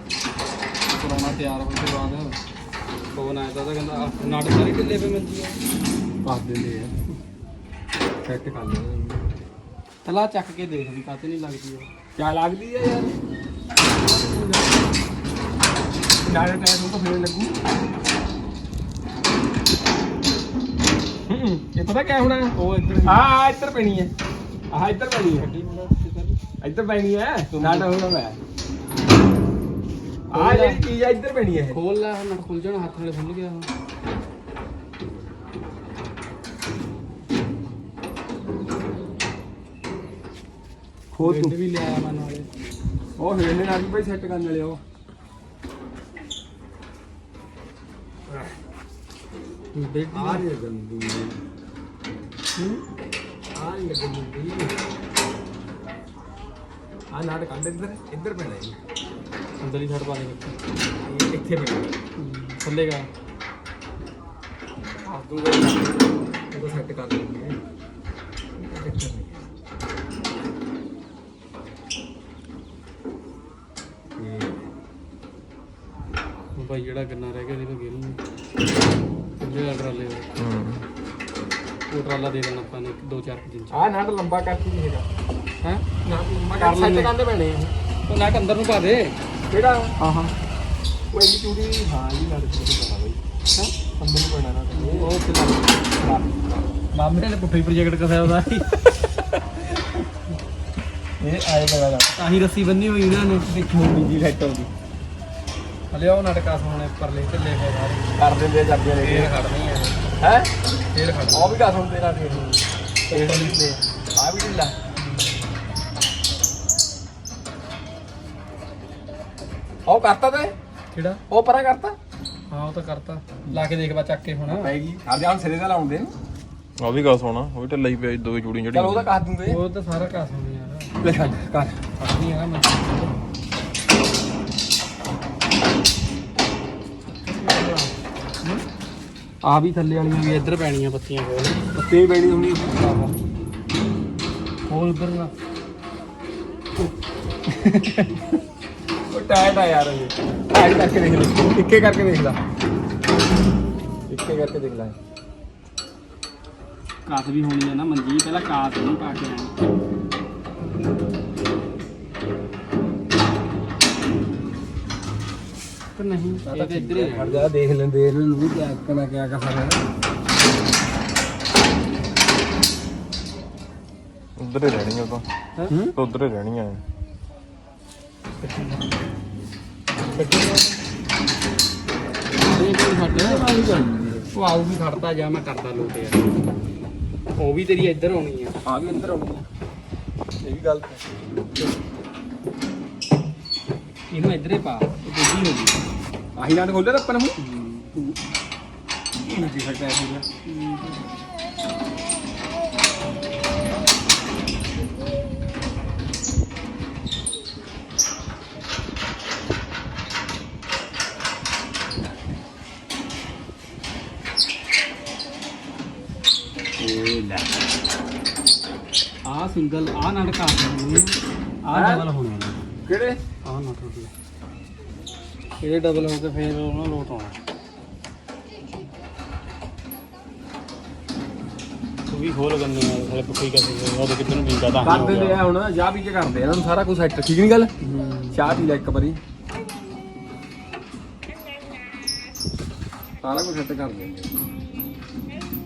ਕਰਾਉਣਾ ਤਿਆਰ ਹੋਣ ਤੋਂ ਬਾਅਦ ਫੋਨ ਆਇਆ ਨਾਟ ਸਾਰੀ ਢਿੱਲੇ ਪੇ ਮੰਜੀ ਆ ਪਾ ਦਿੰਦੇ ਆ। ਸੈੱਟ ਕਰ ਲੈਣਾ ਤਲਾ ਚੱਕ ਕੇ ਦੇਖ ਵੀ ਕਾਤੇ ਨਹੀਂ ਲੱਗਦੀ ਉਹ। ਕਿਆ ਲੱਗਦੀ ਹੈ ਯਾਰ? ਨਾਲੇ ਟਾਇਰ ਨੂੰ ਤਾਂ ਫੇਰ ਲੱਗੂ। ਹੂੰ ਇਹ ਪਤਾ ਕਿਆ ਹੋਣਾ? ਉਹ ਇੱਧਰ ਆ ਇੱਧਰ ਪੈਣੀ ਹੈ। ਆਹ ਇੱਧਰ ਪੈਣੀ ਹੈ। ਇੱਧਰ ਪੈਣੀ ਹੈ? ਨਾਟਾ ਹੋਣਾ ਮੈਂ। ਆ ਜਿਹੜੀ ਚੀਜ਼ ਆ ਇੱਧਰ ਪੈਣੀ ਹੈ ਖੋਲ ਲੈ ਨਟ ਖੁੱਲ ਜਾਣਾ ਹੱਥ ਨਾਲ ਖੁੱਲ ਗਿਆ ਹੁਣ ਖੋਦ ਪਿੰਡ ਵੀ ਲਿਆਇਆ ਮੈਂ ਨਾਲੇ। ਉਹ ਹਿਲਨੇ ਨਾਲ ਵੀ ਭਾਈ ਸੈੱਟ ਕਰਨ ਵਾਲੇ ਉਹ। ਬੇਟੀ ਆ ਰਹੀ ਗੰਦੀ ਹੂੰ? ਆ ਰਹੀ ਗੰਦੀ ਆ ਨਾਟ ਕੱਢ ਇੱਧਰ ਇੱਧਰ ਪੈਣਾ ਜੀ। ਅੰਦਰ ਹੀ ਛੱਡ ਪਾ ਦੇ ਬੱਚੇ ਇੱਥੇ ਪੈਣਾ। ਥੱਲੇਗਾ ਆ ਦੂਗਾ ਉਹ ਸੈੱਟ ਕਰ ਲਵਾਂਗੇ ਚੱਕਰ ਨਹੀਂ ਇਹ ਉਹ ਭਾਈ ਜਿਹੜਾ ਗੰਨਾ ਰਹਿ ਗਿਆ ਇਹਦੇ ਤੋਂ ਗਿਰ ਨੂੰ ਜਿਹੜਾ ਟਰਾਲੇ ਦਾ ਹੂੰ। ਉਹ ਟਰਾਲਾ ਦੇ ਦੇਣਾ ਆਪਾਂ ਨੇ ਦੋ ਚਾਰ ਕੁ ਦਿਨ ਚ। ਆ ਨਾਟ ਲੰਬਾ ਕਰਕੇ ਨਹੀਂ ਹੈਗਾ ਹੈ? ਨਾਟ ਲੰਬਾ ਕਰ ਲੈਂਦੇ। ਕਰਨੇ ਪੈਣੇ ਆ। ਉਹ ਨਟ ਅੰਦਰ ਨੂੰ ਪਾ ਦੇ। ਕਿਹੜਾ? ਹਾਂ ਹਾਂ ਉਹ ਇੰਨੀ ਚੂੜੀ ਹਾਂ ਇਹ ਨਾਟ ਚੂੜੀ ਪੈਣਾ ਬਈ। ਹੈਂ? ਅੰਦਰ ਨੂੰ ਪੈਣਾ ਨਾ ਉਹ ਤੇ ਲੱਗ ਮਾਮੇ ਨੇ ਪੁੱਠੀ ਪ੍ਰੋਜੈਕਟ ਕਸਿਆ ਉਹਦਾ। ਇਹ ਆਏ ਲਗਾ ਤਾਂ ਹੀ ਰੱਸੀ ਬੰਨੀ ਹੋਈ ਇਹਨਾਂ ਨੇ। ਦੇਖੋ ਬੀਜੀ ਸੈੱਟ ਹੋਊਗੀ ਹਲੇ ਉਹ ਨਟਕਾ ਸੋਹਣੇ ਪਰਲੇ ਢਿੱਲੇ ਪਏ ਸਾਰੇ। ਕਰ ਦਿੰਦੇ ਜਾਂਦੇ ਨੇ। ਫੇਰ ਖੜਨੀ ਹੈ ਹੈ? ਫੇਰ ਖੜ ਉਹ ਵੀ ਕਾ ਸੁਣ ਤੇਰਾ ਦੇ ਆ। ਵੀ ਢਿੱਲਾ। ਉਹ ਕਰਤਾ ਤੇ? ਕਿਹੜਾ? ਉਹ ਪਰਾਂ ਕਰਤਾ? ਹਾਂ ਉਹ ਤਾਂ ਕਰਤਾ। ਲਾ ਕੇ ਦੇਖ ਬਾ ਚੱਕ ਕੇ ਹੁਣ। ਪੈਗੀ ਹਰ ਜਾਨ ਸਿਰੇ ਦਾ ਲਾਉਂਦੇ ਨੇ। ਆ ਵੀ ਗਾ ਸੋਣਾ ਉਹ ਵੀ ਢਿੱਲਾ ਹੀ ਪਿਆ ਦੋ ਚੂੜੀਆਂ ਚਲ ਜਿਹੜੀਆਂ। ਉਹਦਾ ਕਰ ਦੂੰਗੇ। ਉਹ ਤਾਂ ਸਾਰਾ ਕਾਸ ਹੋਣੀ ਯਾਰ। ਲੈ ਛੱਡ ਕਰ। ਖੜਨੀ ਹੈ ਮੈਂ। ਆ ਵੀ ਥੱਲੇ ਵਾਲੀਆਂ ਵੀ ਇੱਧਰ ਪੈਣੀਆਂ ਪੱਤੀਆਂ ਕੋਲ। ਪੱਤੇ ਪੈਣੀ ਹੋਣੀ ਕੋਲ ਉੱਧਰ ਨਾ ਉਹ ਟਾਇਟ ਆ ਯਾਰ ਇਹ। ਟਾਇਟ ਕਰਕੇ ਦੇਖ ਲੈ। ਇੱਕੇ ਕਰਕੇ ਦੇਖ ਲੈ। ਇੱਕੇ ਕਰਕੇ ਦੇਖ ਲੈ। ਕਾਸ ਵੀ ਹੋਣੀ ਹੈ ਨਾ ਮੰਜੀ ਪਹਿਲਾਂ ਕਾਸ ਨਹੀਂ ਪਾ ਕੇ ਆਏ ਨਹੀਂ ਇਹ ਤਾਂ ਇੱਧਰ ਹੀ ਖੜ ਜਾ ਦੇਖ ਲੈਂਦੇ ਇਹਨਾਂ ਨੂੰ ਕਿਆ ਕਨਾ ਕਿਆ ਕਰ ਸਕਦਾ ਉਧਰ ਹੀ ਰਹਿਣੀਆਂ ਉਹ ਤਾਂ। ਹੂੰ? ਉਧਰ ਹੀ ਰਹਿਣੀਆਂ ਐ। ਇਹ। ਕੋਈ ਛੱਡ ਉਹ ਆਊ ਵੀ ਖੜਦਾ ਜਾ ਮੈਂ ਕਰਦਾ ਲੋਟ ਯਾਰ। ਉਹ ਵੀ ਤੇਰੀ ਇੱਧਰ ਆਉਣੀ ਆ। ਆ ਵੀ ਅੰਦਰ ਆਉਣੀ ਆ। ਇਹ ਵੀ ਗੱਲ ਹੈ। ਇਹਨੂੰ ਇੱਧਰੇ ਪਾ ਇਹ ਦੂਜੀ ਹੋ ਗਈ। ਆਹੀ ਨਾਲ ਖੋਲਿਆ ਆਪਾਂ ਨੇ ਇਹ ਜੀ ਹਟਿਆ ਹੋ ਗਿਆ ਆ ਸਿੰਗਲ ਆ ਨਟ ਕਰ ਦੇਣੀ ਆ ਹੈਂ? ਡਬਲ ਹੋਣਾ। ਕਿਹੜੇ? ਆ ਨਟ ਰੁਕ ਇਹ ਡਬਲ ਹੋ ਕੇ ਫੇਰ ਉਹਨਾਂ ਲੋਟ ਆਉਣਾ ਤੂੰ ਵੀ ਖੋਲ ਗੰਨੇ ਨਾਲ ਸਾਰੇ ਪੁੱਠੀ ਕਰਦੇ ਉਹਦੇ ਕਿਤੇ ਨੂੰ ਵੀਗਾ ਤਾਂ ਕਰ ਦਿੰਦੇ ਆ ਹੁਣ ਚਾਹ ਪੀ ਕੇ ਕਰਦੇ ਆ ਇਹਨਾਂ ਨੂੰ ਸਾਰਾ ਕੁਝ ਸੈੱਟ ਠੀਕ ਨਹੀਂ ਗੱਲ? ਚਾਹ ਪੀ ਲੈ ਇੱਕ ਵਾਰੀ। ਸਾਰਾ ਕੁਝ ਸੈੱਟ ਕਰ ਦਿੰਦੇ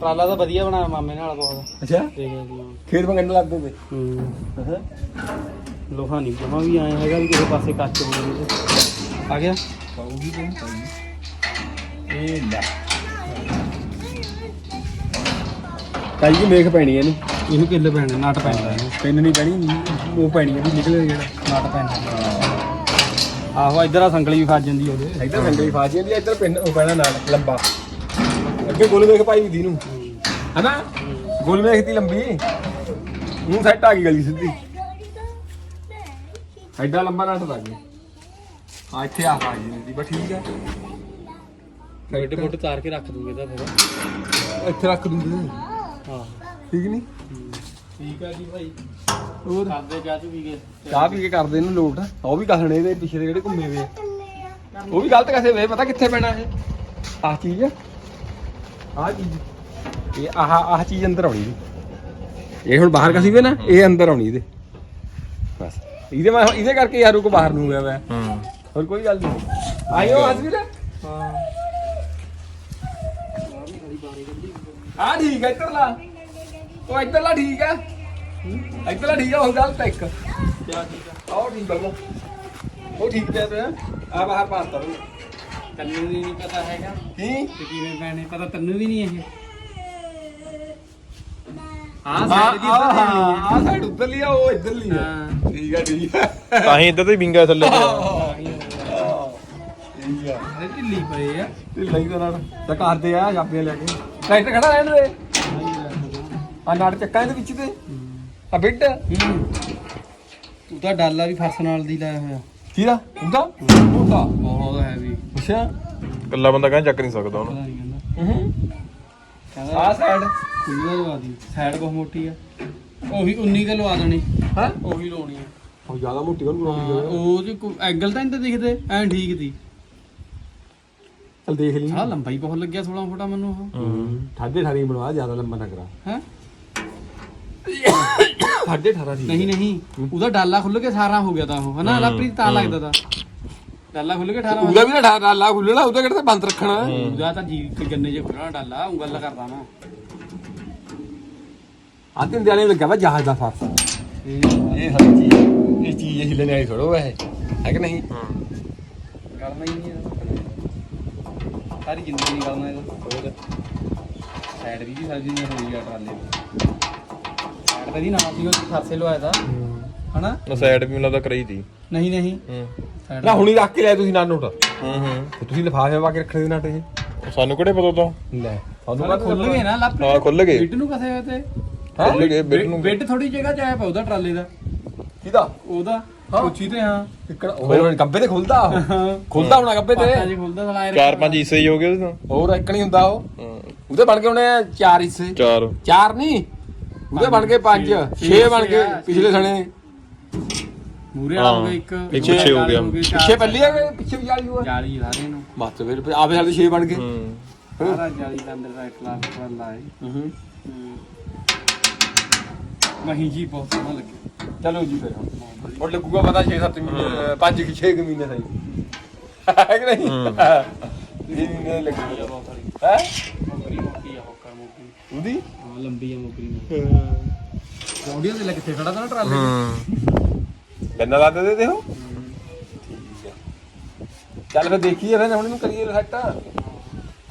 ਟਰਾਲਾ ਤਾਂ ਵਧੀਆ ਬਣਾਇਆ ਮਾਮੇ ਨਾਲ ਬਹੁਤ। ਅੱਛਾ? ਦੇਖ ਲਿਆ ਖੇਤ ਮੰਗਣ ਲੱਗ ਦਿੰਦੇ ਹੂੰ। ਹਾਂ। ਲੋਹਾ ਨਹੀਂ ਜਮਾ ਵੀ ਆਏ ਹੈਗਾ ਵੀ ਕਿਸੇ ਪਾਸੇ ਕੱਚ ਹੋਣੀ ਆ ਗਿਆ? ਪਾਉਗੀ ਤੂੰ ਇਹ ਲੈ ਕਾਈ ਜੀ ਮੇਖ ਪੈਣੀ ਇਹਨੂੰ ਇਹਨੂੰ ਕਿੱਲੇ ਪੈਣੇ ਨਟ ਪੈਂਦਾ ਇਹਨੂੰ ਪਿੰਨ ਨਹੀਂ ਪੈਣੀ ਉਹ ਪੈਣੀ ਵੀ ਨਿਕਲੇ ਜਿਹੜਾ ਨਟ ਪੈਂਦਾ ਆਹੋ ਇਧਰ ਆ ਸੰਗਲੀ ਵੀ ਫਸ ਜਾਂਦੀ ਉਹਦੇ ਇੱਧਰ ਸੰਗਲੀ ਫਾਜੀ ਜਾਂਦੀ ਇੱਧਰ ਪਿੰਨ ਉਹ ਪੈਣਾ ਨਾਲ ਲੰਬਾ ਅੱਗੇ ਗੋਲ ਮੇਖ ਪਾਈ ਦੀ ਨੂੰ ਹਨਾ ਗੋਲ ਮੇਖ ਦੀ ਲੰਬੀ ਹੁਣ ਸੈੱਟ ਆ ਗਈ ਗਲੀ ਸਿੱਧੀ ਐਡਾ ਲੰਬਾ ਨਟ ਲੱਗ ਗਿਆ ਆ ਇੱਥੇ ਆ ਆ ਗਈ ਦੀ ਬਸ ਠੀਕ ਹੈ ਫੇਟ ਫੁੱਟ ਤਾਰ ਕੇ ਰੱਖ ਦੂੰਗੇ ਤਾਂ ਫਿਰ। ਇੱਥੇ ਰੱਖ ਦੂੰਗੇ। ਹਾਂ। ਠੀਕ ਨਹੀਂ ਠੀਕ ਆ ਜੀ ਭਾਈ। ਹੋਰ? ਕਰਦੇ ਜਾ ਤੂੰ ਵੀ ਗਏ ਚਾਹ ਪੀ ਕੇ ਕਰਦੇ ਇਹਨੂੰ ਲੋਟ ਉਹ ਵੀ ਕਸਣੇ ਇਹਦੇ ਪਿੱਛੇ ਦੇ ਜਿਹੜੇ ਘੁੰਮੇ ਵੇ ਆ। ਉਹ ਵੀ ਗਲਤ ਕਸੇ ਵੇ ਪਤਾ ਕਿੱਥੇ ਪੈਣਾ ਇਹ? ਆਹ ਚੀਜ਼ ਆਹ ਚੀਜ਼। ਇਹ ਆਹ ਆਹ ਚੀਜ਼ ਅੰਦਰ ਆਉਣੀ ਇਹਦੀ। ਇਹ ਹੁਣ ਬਾਹਰ ਕਸੀ ਵੇ ਨਾ ਇਹ ਅੰਦਰ ਆਉਣੀ ਇਹਦੇ। ਬਸ। ਇਹਦੇ ਮੈਂ ਇਹਦੇ ਕਰਕੇ ਯਾਰੂ ਕੋ ਬਾਹਰ ਨੂੰ ਗਿਆ ਵੇ ਹੂੰ। ਹੋਰ ਕੋਈ ਗੱਲ ਨਹੀਂ ਆਇਓ ਹੱਸ ਵੀ ਲੈ ਹਾਂ ਆ ਠੀਕ ਹੈ ਇੱਧਰਲਾ ਉਹ ਇੱਧਰਲਾ ਠੀਕ ਹੈ ਇੱਧਰਲਾ ਠੀਕ ਹੈ ਉਹ ਗਲਤ ਹੈ ਇੱਕ ਕਿਆ ਠੀਕ ਆ ਆਹ ਠੀਕ ਹੈ ਉਹ ਠੀਕ ਪਿਆ ਪਿਆ ਆ ਬਾਹਰ ਪਾਤਾ ਤੂੰ ਤੈਨੂੰ ਵੀ ਨਹੀਂ ਪਤਾ ਹੈਗਾ ਕੀ ਕਿ ਕਿਵੇਂ ਪੈਣੇ ਪਤਾ ਤੈਨੂੰ ਵੀ ਨਹੀਂ ਇਹ ਹਾਂ ਹਾਂ ਸਾਈਡ ਦੀ ਉੱਧਰ ਦੀ ਆਈ ਆ ਸਾਈਡ ਉੱਧਰ ਲਈ ਆ ਉਹ ਇੱਧਰ ਲਈ ਆ ਹਾਂ ਠੀਕ ਹੈ ਠੀਕ ਹੈ ਤਾਂ ਹੀ ਇੱਧਰ ਤੇ ਵਿੰਗਾ ਥੱਲੇ ਤੇ ਢਿੱਲੀ ਪਏ ਆ। ਢਿੱਲਾ ਹੀ ਤਾਂ ਨਾਲ। ਤਾਂ ਕਰਦੇ ਆ ਜਾਪੀਆਂ ਲੈ ਕੇ। ਟਰੈਕਟਰ ਖੜਾ ਰਹਿਣ ਦੇ। ਆ ਨਾੜ ਚੱਕਾਂ ਇਹਦੇ ਵਿੱਚ ਤੇ। ਆ ਬਿੱਡ ਉਹਦਾ ਡਾਲਾ ਵੀ ਫਰਸ ਨਾਲ ਦੀ ਲਾਇਆ ਹੋਇਆ। ਕਿਹਦਾ? ਉਹਦਾ? ਉਹਦਾ। ਬਹੁਤ ਹੈਵੀ ਅੱਛਾ। ਇਕੱਲਾ ਬੰਦਾ ਕਹਿੰਦਾ ਚੱਕ ਨਹੀਂ ਸਕਦਾ ਪਤਾ ਉਹਨੂੰ ਨਹੀਂ ਕਹਿੰਦਾ। ਹੂੰ। ਕਹਿੰਦਾ ਆ ਸਾਈਡ ਖੁੱਲ੍ਹਾ ਲਵਾ ਦੀ। ਸਾਈਡ ਬਹੁਤ ਮੋਟੀ ਆ। ਉਹੀ 19 ਕੁ ਲਵਾ ਦੇਣੀ। ਹਾਂ? ਉਹੀ ਲਾਉਣੀ ਆ। ਉਹ ਜ਼ਿਆਦਾ ਮੋਟੀ ਹੋਣ ਹਾਂ, ਉਹ ਜੀ ਐਂਗਲ ਤਾਂ ਨਹੀਂ ਦਿਖਦੇ ਐਂ ਠੀਕ ਦੀ। ਚਲ ਦੇਖ ਲਈ। ਆ ਲੰਬਾਈ ਬਹੁਤ ਲੱਗਿਆ 16 ਫੁੱਟਾ ਮੈਨੂੰ ਉਹ। ਹੂੰ ਠਾਡੇ ਠਾਰੀ ਬਣਵਾ ਜ਼ਿਆਦਾ ਲੰਬਾ ਨਾ ਕਰਾ। ਹੈ? ਠਾਡੇ ਠਾਰਾ ਦੀ ਨਹੀਂ ਨਹੀਂ ਉਹਦਾ ਡਾਲਾ ਖੁੱਲ ਕੇ ਸਾਰਾ ਹੋ ਗਿਆ ਤਾਂ ਉਹ। ਹਨਾ ਲਾਪਰੀ ਤਾਂ ਲੱਗਦਾ ਤਾਂ। ਡਾਲਾ ਖੁੱਲ ਕੇ 18 ਉਹਦਾ ਵੀ ਨਾ ਠਾਰਾ ਲਾ ਖੁੱਲਣਾ ਉਹਦਾ ਕਿਹੜਾ ਤਾਂ ਬੰਦ ਰੱਖਣਾ। ਉਹਦਾ ਤਾਂ ਜੀ ਤੇ ਗੰਨੇ ਜੇ ਖੁੱਲਣਾ ਡਾਲਾ ਉਂਗਲ ਕਰਦਾ ਨਾ ਆ ਤਿੰਨ ਦਿਹਾੜੇ ਲੱਗਾ ਵਾ ਜਹਾਜ਼ ਦਾ ਫਰਸ ਇਹ ਇਹ ਸਾਰੀ ਚੀਜ਼ ਇਹ ਚੀਜ਼ ਹਿੱਲਣੇ ਵਾਲੀ ਥੋੜੋ ਹੈ। ਹੈ ਕਿ ਨਹੀਂ? ਗਲਣਾ ਹੀ ਨਹੀਂ ਇਹਦਾ। ਸਾਰੀ ਜ਼ਿੰਦਗੀ ਨਹੀਂ ਗਲਣਾ ਇਹਦਾ ਹੋਰ ਸਾਈਡ ਵੀ ਜੀ ਸਾਰੀ ਜ਼ਿੰਦਗੀ ਹੋਈ ਆ ਟਰਾਲੇ ਸਾਈਡ ਤੇ ਦੀ ਨਾਲ ਸੀ ਉਹ ਸਰਸੇ ਲਵਾਇਆ ਤਾਂ ਹਨਾ? ਨਾ ਸਾਈਡ ਵੀ ਮੈਨੂੰ ਲੱਗਦਾ ਕਰਾਈ ਤੀ ਨਹੀਂ ਨਹੀਂ। ਨਾ ਹੁਣੀ ਰੱਖ ਕੇ ਲੈ ਤੁਸੀਂ ਨਾ ਨੋਟ ਹੂੰ ਹੂੰ। ਤੇ ਤੁਸੀਂ ਲਿਫਾਫੇ ਪਾ ਕੇ ਰੱਖਣੇ ਦੇ ਨਾਟੇ ਸਾਨੂੰ ਕਿਹੜੇ ਪਤਾ ਤਾਂ ਲੈ ਉਹਦਾ ਖੁੱਲ ਗਏ ਨਾ ਲੱਭ ਹਾਂ ਖੁੱਲ ਗਏ। ਬਿੱਟ ਨੂੰ ਕਸੇ ਹੋਏ ਤੇ? ਖੁੱਲ ਗਏ ਬਿੱਟ ਨੂੰ ਬਿੱਟ ਥੋੜੀ ਜਗ੍ਹਾ ਚ ਆਇਆ ਪਿਆ ਉਹਦਾ ਟਰਾਲੇ ਦਾ। ਕਿਹਦਾ? ਉਹਦਾ। ਪੁੱਛੀ ਤੇ ਹਾਂ। ਇੱਕ ਉਹ ਗੱਬੇ ਤੇ ਖੁੱਲਦਾ ਉਹ। ਖੁੱਲਦਾ ਹੋਣਾ ਗੱਬੇ ਤੇ। ਜੀ ਖੁੱਲਦਾ ਸਲਾਇਰ ਚਾਰ ਪੰਜ ਹਿੱਸੇ ਹੀ ਹੋ ਗਏ ਉਹਦੇ ਹੋਰ ਇੱਕ ਨਹੀਂ ਹੁੰਦਾ ਉਹ। ਤਾਂ ਉਹਦੇ ਬਣ ਕੇ ਉਹਨੇ ਚਾਰ ਹਿੱਸੇ। ਚਾਰ। ਚਾਰ ਨਹੀਂ। ਉਹਦੇ ਬਣ ਕੇ ਪੰਜ। ਛੇ। 6 ਬਣ ਕੇ ਪਿਛਲੇ ਸਣੇ। ਮੂਰੇ ਵਾਲਾ ਹੋ ਗਿਆ। ਇੱਕ ਇੱਕ ਪਿੱਛੇ ਹੋ ਗਿਆ। ਪਿੱਛੇ ਪੱਲੀ ਆ ਗਏ ਪਿੱਛੇ ਵੀ ਜਾਲੀ ਹੋਆ ਜਾਲੀ ਸਾਰੇ ਨੂੰ। ਮੱਤ ਫਿਰ ਆਪੇ ਸਾਡੇ 6 ਬਣ ਗਏ। ਹੂੰ। ਸਾਰਾ ਜਾਲੀ ਦਾ ਅੰਦਰ ਦਾ ਕਲਾਸ ਵਾਲਾ ਹੈ। ਹੂੰ। ਮਹੀ ਜੀ ਬਹੁਤ ਸੋਹਣਾ ਲੱਗੇ ਚਲੋ ਜੀ ਫਿਰ ਹੁਣ। ਲੱਗੂਗਾ ਪਤਾ 6-7 ਮਹੀਨੇ 5-6 ਮਹੀਨੇ ਸਹੀ। ਹੈ ਕਿ ਨਹੀਂ। ਇਹ ਮਹੀਨੇ ਲੱਗੂਗਾ। ਬਹੁਤ ਸਾਰੀ ਹੈ? ਮੋਗਰੀ ਮੋਟੀ ਆ ਹੋਕਰ ਮੋਗਰੀ ਉਹਦੀ? ਹਾਂ ਲੰਬੀ ਆ ਮੋਗਰੀ ਗੌਂਡੀਆਂ ਦੇ ਲੈ ਕਿੱਥੇ? ਖੜਾ ਤਾ ਨਾ ਟਰਾਲੇ ਹੂੰ। ਗੰਨਾ ਲਾ ਦੇ ਦੇ ਹੋ। ਠੀਕ ਹੈ ਚੱਲ ਫਿਰ ਦੇਖੀਏ ਫਿਰ ਹੁਣ ਇਹਨੂੰ ਕਰੀਏ ਸੈੱਟ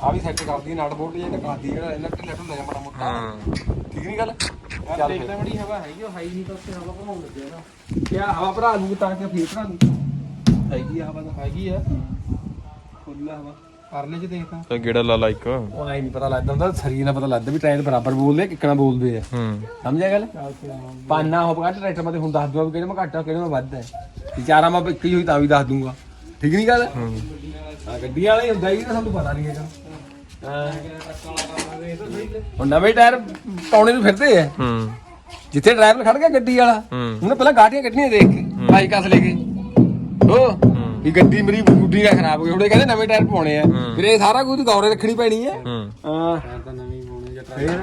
ਆ ਵੀ ਸੈੱਟ ਕਰਦੀ ਨਾਟ ਬੋਲਟ ਜੇ ਤਾਂ ਕਰਦੀ ਜਿਹੜਾ ਇਹਨਾਂ ਢਿੱਲਾ ਢੁੱਲਾ ਜਿਹਾ ਮਾੜਾ ਮੋਟਾ। ਹਾਂ। ਠੀਕ ਨਹੀਂ ਗੱਲ? ਚੱਲ ਦੇਖਦਾ ਫਿਰ। ਬੜੀ ਹਵਾ ਹੈਗੀ ਉਹ ਹਾਈ ਨਹੀਂ ਤਾਂ ਉੱਥੇ ਹਵਾ ਘਮਾਉਣ ਲੱਗਿਆ ਨਾ ਕਿਆ ਹਵਾ ਭਰਾ ਲੂ ਤਾਂ ਕਿ ਫੇਰ ਭਰਾ ਲੂ ਹੈਗੀ ਆ ਹਵਾ ਤਾਂ। ਹੈਗੀ ਆ। ਖੁੱਲਾ ਹਵਾ। ਪਰਲੇ ਚ ਦੇਖਦਾ ਤਾਂ ਗੇੜਾ ਲਾ ਲਾ ਇੱਕ? ਉਹ ਐ ਨਹੀਂ ਪਤਾ ਲੱਗਦਾ ਹੁੰਦਾ ਸਰੀਰ ਨਾਲ ਪਤਾ ਲੱਗਦਾ ਵੀ ਟ੍ਰੇਨ ਬਰਾਬਰ ਬੋਲਦੇ ਆ, ਕਿੱਕਣਾ ਬੋਲਦੇ ਆ। ਹੂੰ। ਸਮਝਿਆ ਗੱਲ? ਪਾਨਾ ਹੋ ਘੱਟ ਟਰੈਕਟਰ ਮੈਂ ਤੇ ਹੁਣ ਦੱਸ ਦੂੰਗਾ ਵੀ ਕਿਹੜੇ ਮੈਂ ਘੱਟ ਆ ਕਿਹੜੇ ਮੈਂ ਵੱਧ ਹੈ ਵਿਚਾਰਾ ਮੈਂ ਇੱਕ ਹੀ ਹੋਈ ਤਾਂ ਵੀ ਦੱਸ ਦੂੰਗਾ। ਠੀਕ ਨਹੀਂ ਗੱਲ? ਹੂੰ। ਗੱਡੀਆਂ ਵਾਲਾ ਹੀ ਹੁੰਦਾ ਹੀ ਤਾਂ ਸਾਨੂੰ ਪਤਾ ਨਹੀਂ ਹੈਗਾ। ਹੁਣ ਨਵੇਂ ਟਾਇਰ ਪਾਉਣੇ ਨੂੰ ਫਿਰਦੇ ਆ। ਹੂੰ। ਜਿੱਥੇ ਡਰਾਈਵਰ ਖੜ ਗਿਆ ਗੱਡੀ ਵਾਲਾ ਹੂੰ। ਉਹਨੇ ਪਹਿਲਾਂ ਗਾਟੀਆਂ ਕੱਢਣੀਆਂ ਦੇਖ ਕੇ ਬਾਈ ਕਸ ਲੈ ਕੇ। ਹੋ ਵੀ ਗੱਡੀ ਮੇਰੀ ਬੁੱਢੀ ਨਾ ਖਰਾਬ ਹੋ ਗਈ। ਇਹ ਕਹਿੰਦੇ ਨਵੇਂ ਟਾਇਰ ਪਵਾਉਣੇ ਆ। ਹੂੰ। ਫਿਰ ਇਹ ਸਾਰਾ ਕੁਝ ਗੌਰੇ ਰੱਖਣੀ ਪੈਣੀ ਹੈ। ਹੂੰ। ਹਾਂ ਤਾਂ ਨਵੀਂ ਪਾਉਣੇ ਜਾਂ ਫੇਰ?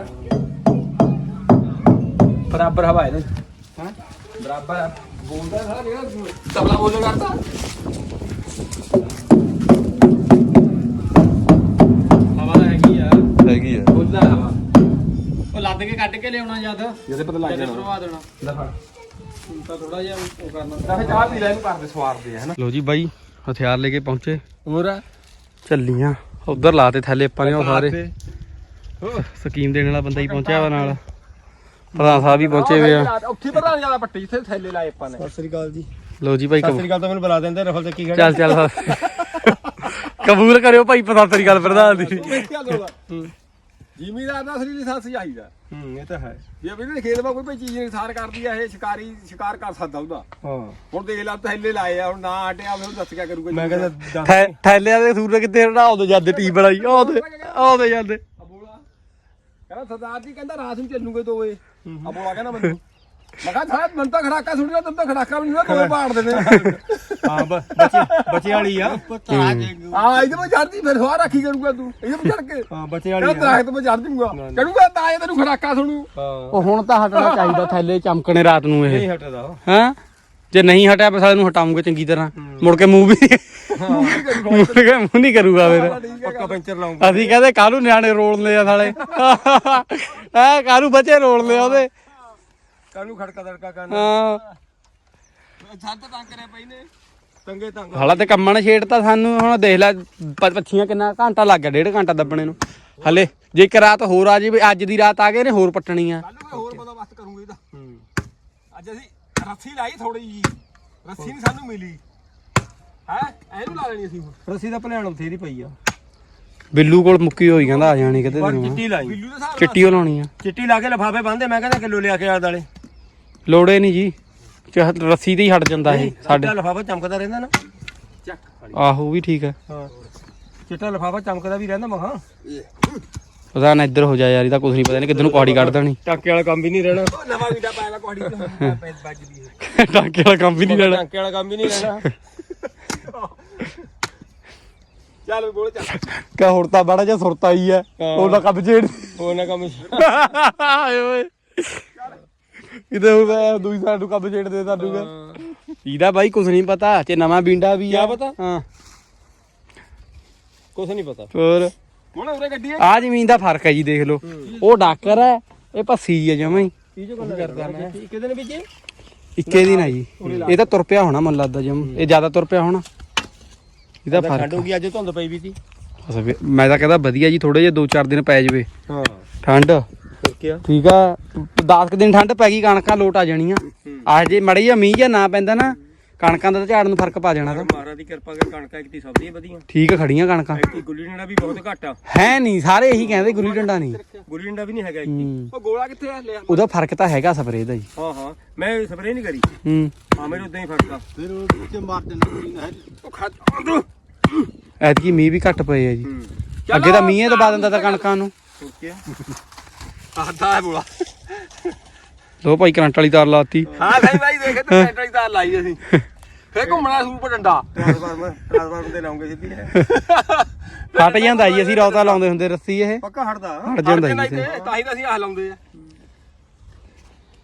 ਬਰਾਬਰ ਹਵਾ ਇਹਦੇ ਹਾਂ? ਬਰਾਬਰ। ਆ। ਬੋਲਦਾ ਸਾਰਾ ਜਿਹੜਾ ਤਬਲਾ ਬੋਲੇ ਕਰਦਾ। ਲੱਦ ਕੇ ਕੱਢ ਕੇ ਲਿਆਉਣਾ ਜਦ ਜਿਹਦੇ ਪਤਾ ਲੱਗ ਜਾਣਾ। ਭਰਵਾ ਦੇਣਾ। ਦਫਾ ਹੁਣ ਤਾਂ ਥੋੜਾ ਜਿਹਾ ਉਹ ਕਰਨਾ ਦਫਾ ਚਾਹ ਪੀ ਲੈ ਇਹਨੂੰ ਕਰਦੇ ਸਵਾਰਦੇ ਆ ਹਨਾ। ਲੋ ਜੀ ਬਾਈ ਹਥਿਆਰ ਲੈ ਕੇ ਪਹੁੰਚੇ। ਹੋਰ ਚੱਲੀਆਂ। ਉਧਰ ਲਾਤੇ ਥੱਲੇ ਆਪਾਂ ਨੇ ਉਹ ਸਾਰੇ। ਸਕੀਮ ਦੇਣ ਵਾਲਾ ਬੰਦਾ ਹੀ ਪਹੁੰਚਿਆ ਵਾ ਨਾਲ। ਪ੍ਰਧਾਨ ਸਾਹਿਬ ਵੀ ਪਹੁੰਚੇ ਹੋਏ ਆ। ਉੱਥੇ ਪਤਾ ਜ਼ਿਆਦਾ ਪੱਟੀ ਜਿੱਥੇ ਥੈਲੇ ਲਾਏ ਆਪਾਂ ਨੇ। ਸਤਿ ਸ੍ਰੀ ਅਕਾਲ ਜੀ। ਲੋ ਜੀ ਭਾਈ ਸਤਿ ਸ੍ਰੀ ਅਕਾਲ ਤਾਂ ਮੈਨੂੰ ਬੁਲਾ ਦਿੰਦੇ ਰਫਲ ਚੱਕੀ ਖੜੇ। ਚੱਲ ਚੱਲ। ਕਬੂਲ ਕਰਿਓ ਭਾਈ ਪਤਾ ਤੇਰੀ ਗੱਲ ਪ੍ਰਧਾਨ ਦੀ। ਜ਼ਿਮੀਦਾਰ ਦਾ ਅਸਲੀ ਲਾਇਸੈਂਸ ਚਾਹੀਦਾ ਹੂੰ ਇਹ ਤਾਂ ਹੈ। ਜੇ ਵੀ ਇਹਨੇ ਖੇਤ ਮਾ ਕੋਈ ਚੀਜ਼ ਨਿਸਾਰ ਕਰਦੀ ਆ ਇਹ ਸ਼ਿਕਾਰੀ ਸ਼ਿਕਾਰ ਕਰ ਸਕਦਾ ਉਹਦਾ। ਹਾਂ। ਹੁਣ ਦੇਖ ਲਾ ਥੈਲੇ ਲਾਏ ਆ ਹੁਣ ਨਾ ਹਟਿਆ ਫਿਰ ਦੱਸ ਕਿਆ ਕਰੂਗਾ ਮੈਂ ਕਹਿੰਦਾ ਦੱਸ। ਥੈ- ਥੈਲਿਆਂ ਦੇ ਸੂਰ ਕਿੱਥੇ ਹਟਾਉਂਦੇ ਜਾਂਦੇ ਟੀਮ ਬਣਾਈ ਆਉਂਦੇ ਆਉਂਦੇ ਜਾਂਦੇ। ਅਬੋਲਾ। ਕਹਿੰਦਾ ਸਰਦਾਰ ਜੀ ਕਹਿੰਦਾ ਰਾਤ ਨੂੰ ਚੱਲੂਗੇ ਦੋ ਵਜੇ ਅਬੋਲਾ ਕਹਿੰਦਾ ਮੈਨੂੰ। ਮੈਂ ਕਿਹਾ ਸਾਹ ਮਨ ਤਾਂ ਖੜਾਕਾ ਸੁਣਿਆ ਤੈਨੂੰ ਤਾਂ ਖੜਾਕਾ ਵੀ ਨਹੀਂ ਦੋ ਬਾੜ ਦੇਣੇ। ਹਾਂ ਬ- ਬੱਚੇ ਬੱਚੇ ਵਾਲੀ ਆ। ਆ ਇਹਦੇ ਮੈਂ ਚੜਦੀ ਫਿਰ ਸਵਾਰ ਰੱਖੀ ਕਰੂਗਾ ਤੂੰ। ਇਹਦੇ ਮੈਂ ਚੜ ਕੇ। ਹਾਂ ਬੱਚੇ ਕਹਿੰਦਾ ਵਾਲੀ ਆ। ਦਰਖਤ ਮੈਂ ਚੜ ਜੂਗਾ। ਕਰੂਗਾ ਤਾਂ ਇਹ ਤੈਨੂੰ ਖੜਾਕਾ ਸੁਣੂ। ਹਾਂ। ਉਹ ਹੁਣ ਤਾਂ ਹਟਣਾ ਚਾਹੀਦਾ ਥੈਲੇ ਚਮਕਣੇ ਰਾਤ ਨੂੰ ਇਹ। ਨਹੀਂ ਹਟਦਾ ਉਹ। ਹਾਂ? ਜੇ ਨਹੀਂ ਹਟਿਆ ਬਸ ਇਹਨੂੰ ਹਟਾਉਂਗੇ ਚੰਗੀ ਤਰ੍ਹਾਂ। ਮੁੜ ਕੇ ਮੂੰਹ ਵੀ ਮੁੜ ਕੇ ਮੂੰਹ ਨਹੀਂ ਕਰੂਗਾ ਫਿਰ। ਪੱਕਾ ਪੈਂਚਰ ਲਾਉਂਗਾ। ਅਸੀਂ ਕਹਿੰਦੇ ਕਾਹਨੂੰ ਨਿਆਣੇ ਰੋਲਦੇ ਆ ਸਾਲੇ। ਐ ਕਾਹਨੂੰ ਬੱਚੇ ਰੋਲਦੇ ਆ ਉਹਦੇ? ਕਾਨੂੰ ਖੜਕਾ ਦੜਕਾ ਕਰਨਾ। ਹਾਂ। ਛੱਤ ਤੰਗ ਕਰਿਆ ਪਈ ਨੇ। ਤੰਗੇ ਤੰਗ ਹਾਲਾ ਤੇ ਕੰਮਾਂ ਨੇ ਛੇੜਤਾ ਸਾਨੂੰ ਹੁਣ ਦੇਖ ਲੈ ਪ- ਪੱਛੀਆਂ ਕਿੰਨਾ ਘੰਟਾ ਲੱਗ ਗਿਆ ਡੇਢ ਘੰਟਾ ਦੱਬਣੇ ਨੂੰ। ਹਲੇ ਜੇ ਇੱਕ ਰਾਤ ਹੋਰ ਆ ਜੇ ਅੱਜ ਦੀ ਰਾਤ ਆ ਗਏ ਨੇ ਹੋਰ ਪੱਟਣੀਆਂ ਕੱਲ ਨੂੰ ਹੋਰ ਬੰਦੋਬਸਤ ਕਰੂੰਗੇ ਇਹਦਾ। ਹੂੰ। ਅੱਜ ਅਸੀਂ ਰੱਸੀ ਲਾਈ ਥੋੜੀ ਜੀ ਰੱਸੀ ਨਹੀਂ ਸਾਨੂੰ ਮਿਲੀ। ਹੈ? ਇਹਨੂੰ ਲਾ ਲੈਣੀ ਅਸੀਂ ਹੁਣ। ਰਸੀ ਦਾ ਭਲਿਆਣ ਬਥੇਰੀ ਪਈ ਆ। ਬਿੱਲੂ ਕੋਲ ਮੁੱਕੀ ਹੋਈ ਕਹਿੰਦਾ ਆ ਜਾਣੀ ਕਿਤੇ ਪਰ ਦਿਨ ਚਿੱਟੀ ਲਾਈ। ਬਿੱਲੂ ਦੇ ਹਿਸਾਬ ਚਿੱਟੀ ਉਹ ਲਾਉਣੀ ਆ। ਚਿੱਟੀ ਲਾ ਕੇ ਲਫਾਫੇ ਬੰਨਦੇ ਮੈਂ ਕਹਿੰਦਾ ਕਿਲੋ ਲਿਆ ਕੇ ਆ ਦਾਲੇ ਲੋੜੇ ਨਹੀਂ ਜੀ। ਚਾਹ ਰੱਸੀ ਤੇ ਹੀ ਹਟ ਜਾਂਦਾ ਇਹ ਸਾਡੇ ਚਿੱਟਾ ਲਫਾਫਾ ਚਮਕਦਾ ਰਹਿੰਦਾ ਨਾ। ਚੱਕ ਆਹੋ ਵੀ ਠੀਕ ਹੈ ਹਾਂ। ਚਿੱਟਾ ਲਫਾਫਾ ਚਮਕਦਾ ਵੀ ਰਹਿੰਦਾ ਮਹਾ। ਪਤਾ ਨਾ ਇੱਧਰ ਹੋ ਜਾ ਯਾਰ ਇਹਦਾ ਕੁਝ ਨਹੀਂ ਪਤਾ ਨਹੀਂ ਕਿੱਧਰ ਨੂੰ ਕੁਹਾੜੀ ਕੱਢ ਦੇਣੀ। ਟਾਂਕੇ ਵਾਲਾ ਕੰਮ ਵੀ ਨਹੀਂ ਰਹਿਣਾ। ਉਹ ਨਵਾਂ ਵੀਡਾ ਪਾਇਆ ਕੋਹੜੀ ਤੇ ਵੱਜਦੀ ਹੈ। ਟਾਂਕੇ ਵਾਲਾ ਕੰਮ ਵੀ ਨਹੀਂ ਲੈਣਾ ਟਾਂਕੇ ਵਾਲਾ ਕੰਮ ਵੀ ਨਹੀਂ ਰਹਿਣਾ। ਚੱਲ ਵੀ ਬੋਲ ਚੱਲ। ਕਾ ਹੁਣ ਤਾਂ ਬੜਾ ਜਿਹਾ ਸੁਰਤਾ ਹੀ ਹੈ। ਉਹਦਾ ਕੰਮ ਛੇੜ। ਉਹ ਨਾ ਕੰਮ ਆਏ ਓਏ। ਇਹਦੇ ਉਹ ਦੂਈ ਸਾਈਡ ਨੂੰ ਕੰਮ ਛੇੜ ਦੇ ਕਾ ਇਹਦਾ ਬਾਈ ਕੁਝ ਨਹੀਂ ਪਤਾ ਤੇ ਨਵਾਂ ਬਿੰਡਾ ਵੀ ਆ। ਕਿਆ ਪਤਾ? ਹਾਂ। ਕੁਝ ਨਹੀਂ ਪਤਾ। ਹੋਰ? ਹੁਣ ਉਰੇ ਗੱਡੀ ਹੈ ਆ ਜ਼ਮੀਨ ਦਾ ਫ਼ਰਕ ਹੈ ਜੀ ਦੇਖ ਲਓ। ਉਹ ਡਾਕਰ ਹੈ ਇਹ ਭੱਸੀ ਹੈ ਜਮਾਂ ਹੀ। ਕੀ ਜੋ ਗੱਲ ਕਰਦਾ ਮੈਂ? ਕਿਹਦੇ ਨੇ ਵਿੱਚ ਇੱਕੇ ਦਿਨ ਆ ਜੀ। ਇਹ ਤਾਂ ਤੁਰ ਪਿਆ ਹੋਣਾ ਮਨ ਲੱਗਦਾ ਜਮ। ਇਹ ਜ਼ਿਆਦਾ ਤੁਰ ਪਿਆ ਹੋਣਾ। ਇਹਦਾ ਠੰਡ ਫ਼ਰਕ ਹੋ ਗਈ ਅੱਜ ਧੁੰਦ ਪਈ ਵੀ ਸੀ। ਫਿਰ ਮੈਂ ਤਾਂ ਕਹਿੰਦਾ ਵਧੀਆ ਜੀ ਥੋੜੇ ਜਿਹਾ 2-4 ਦਿਨ ਪੈ ਜਾਵੇ। ਹਾਂ। ਠੰਡ। ਕੀ ਠੀਕ ਆ। 10 ਦਿਨ ਠੰਡ ਪੈ ਗਈ ਕਣਕਾਂ ਲੋਟ ਆ ਜਾਣੀਆਂ। ਆ ਜੇ ਮੜੀ ਜਿਹਾ ਮੀਂਹ ਜਾਂ ਨਾ ਪੈਂਦਾ ਨਾ ਕਣਕਾਂ ਦਾ ਤਾਂ ਝਾੜ ਨੂੰ ਫ਼ਰਕ ਪਾ ਜਾਣਾ ਤਾਂ। ਮਹਾਰਾਜ ਦੀ ਕਿਰਪਾ ਕਰਕੇ ਕਣਕਾਂ ਇੱਕ ਤੀ ਸਬਜ਼ੀਆਂ ਵਧੀਆਂ। ਠੀਕ ਆ ਖੜੀਆਂ ਕਣਕਾਂ। ਇੱਕ ਤੀ ਗੁੱਲੀ ਡੰਡਾ ਵੀ ਬਹੁਤ ਘੱਟ ਆ। ਹੈ ਨਹੀਂ ਸਾਰੇ ਇਹੀ ਕਹਿੰਦੇ ਗੁੱਲੀ ਡੰਡਾ ਨਹੀਂ। ਗੁੱਲੀ ਡੰਡਾ ਵੀ ਨਹੀਂ ਹੈਗਾ ਇੱਕ ਤੀ। ਹੂੰ। ਉਹ ਗੋਲਾ ਕਿੱਥੇ ਆ? ਲਿਆ। ਉਹਦਾ ਫ਼ਰਕ ਤਾਂ ਹੈਗਾ ਸਪਰੇਅ ਦਾ ਜੀ ਹਾਂ ਹਾਂ। ਮੈਂ ਸਪਰੇਅ ਨਹੀਂ ਕਰੀ। ਹੂੰ। ਹਾਂ ਮੇਰੇ ਉਦਾਂ ਹੀ ਫ਼ਰਕ ਆ। ਫਿਰ ਉਹ ਚ ਮਾਰ ਦੇਣਾ ਉਹ ਖਾ ਐਤਕੀ ਮੀਂਹ ਵੀ ਘੱਟ ਪਏ ਆ ਜੀ। ਅੱਗੇ ਤਾਂ ਮੀਂਹ ਤੋਂ ਬਾਅਦ ਦਿੰਦਾ ਤਾਂ ਕਣਕਾਂ ਨੂੰ। ਓਕੇ ਆਦਾ ਹੈ ਬੋਲਾ ਲੋ ਭਾਈ ਕਰੰਟ ਵਾਲੀ ਤਾਰ ਲਾਤੀ। ਹਾਂ ਸਹੀ ਬਾਈ ਦੇਖ ਤੇ ਟਰੈਕਟਰ ਵਾਲੀ ਤਾਰ ਲਾਈ ਅਸੀਂ। ਫੇਰ ਘੁੰਮਣਾ ਸੂਪ ਡੰਡਾ ਟ੍ਰਾਂਸਫਾਰਮਰ ਟ੍ਰਾਂਸਫਾਰਮਰ ਤੇ ਲਾਉਂਗੇ ਸਿੱਧੀ ਹੈ ਫਟ ਜਾਂਦਾ ਜੀ ਅਸੀਂ ਰੌਤਾ ਲਾਉਂਦੇ ਹੁੰਦੇ ਰੱਸੀ ਇਹ। ਪੱਕਾ ਹਟਦਾ। ਹਟ ਜਾਂਦਾ ਜੀ ਤਾਂ ਹੀ ਤਾਂ ਅਸੀਂ ਆਹ ਲਾਉਂਦੇ ਆ।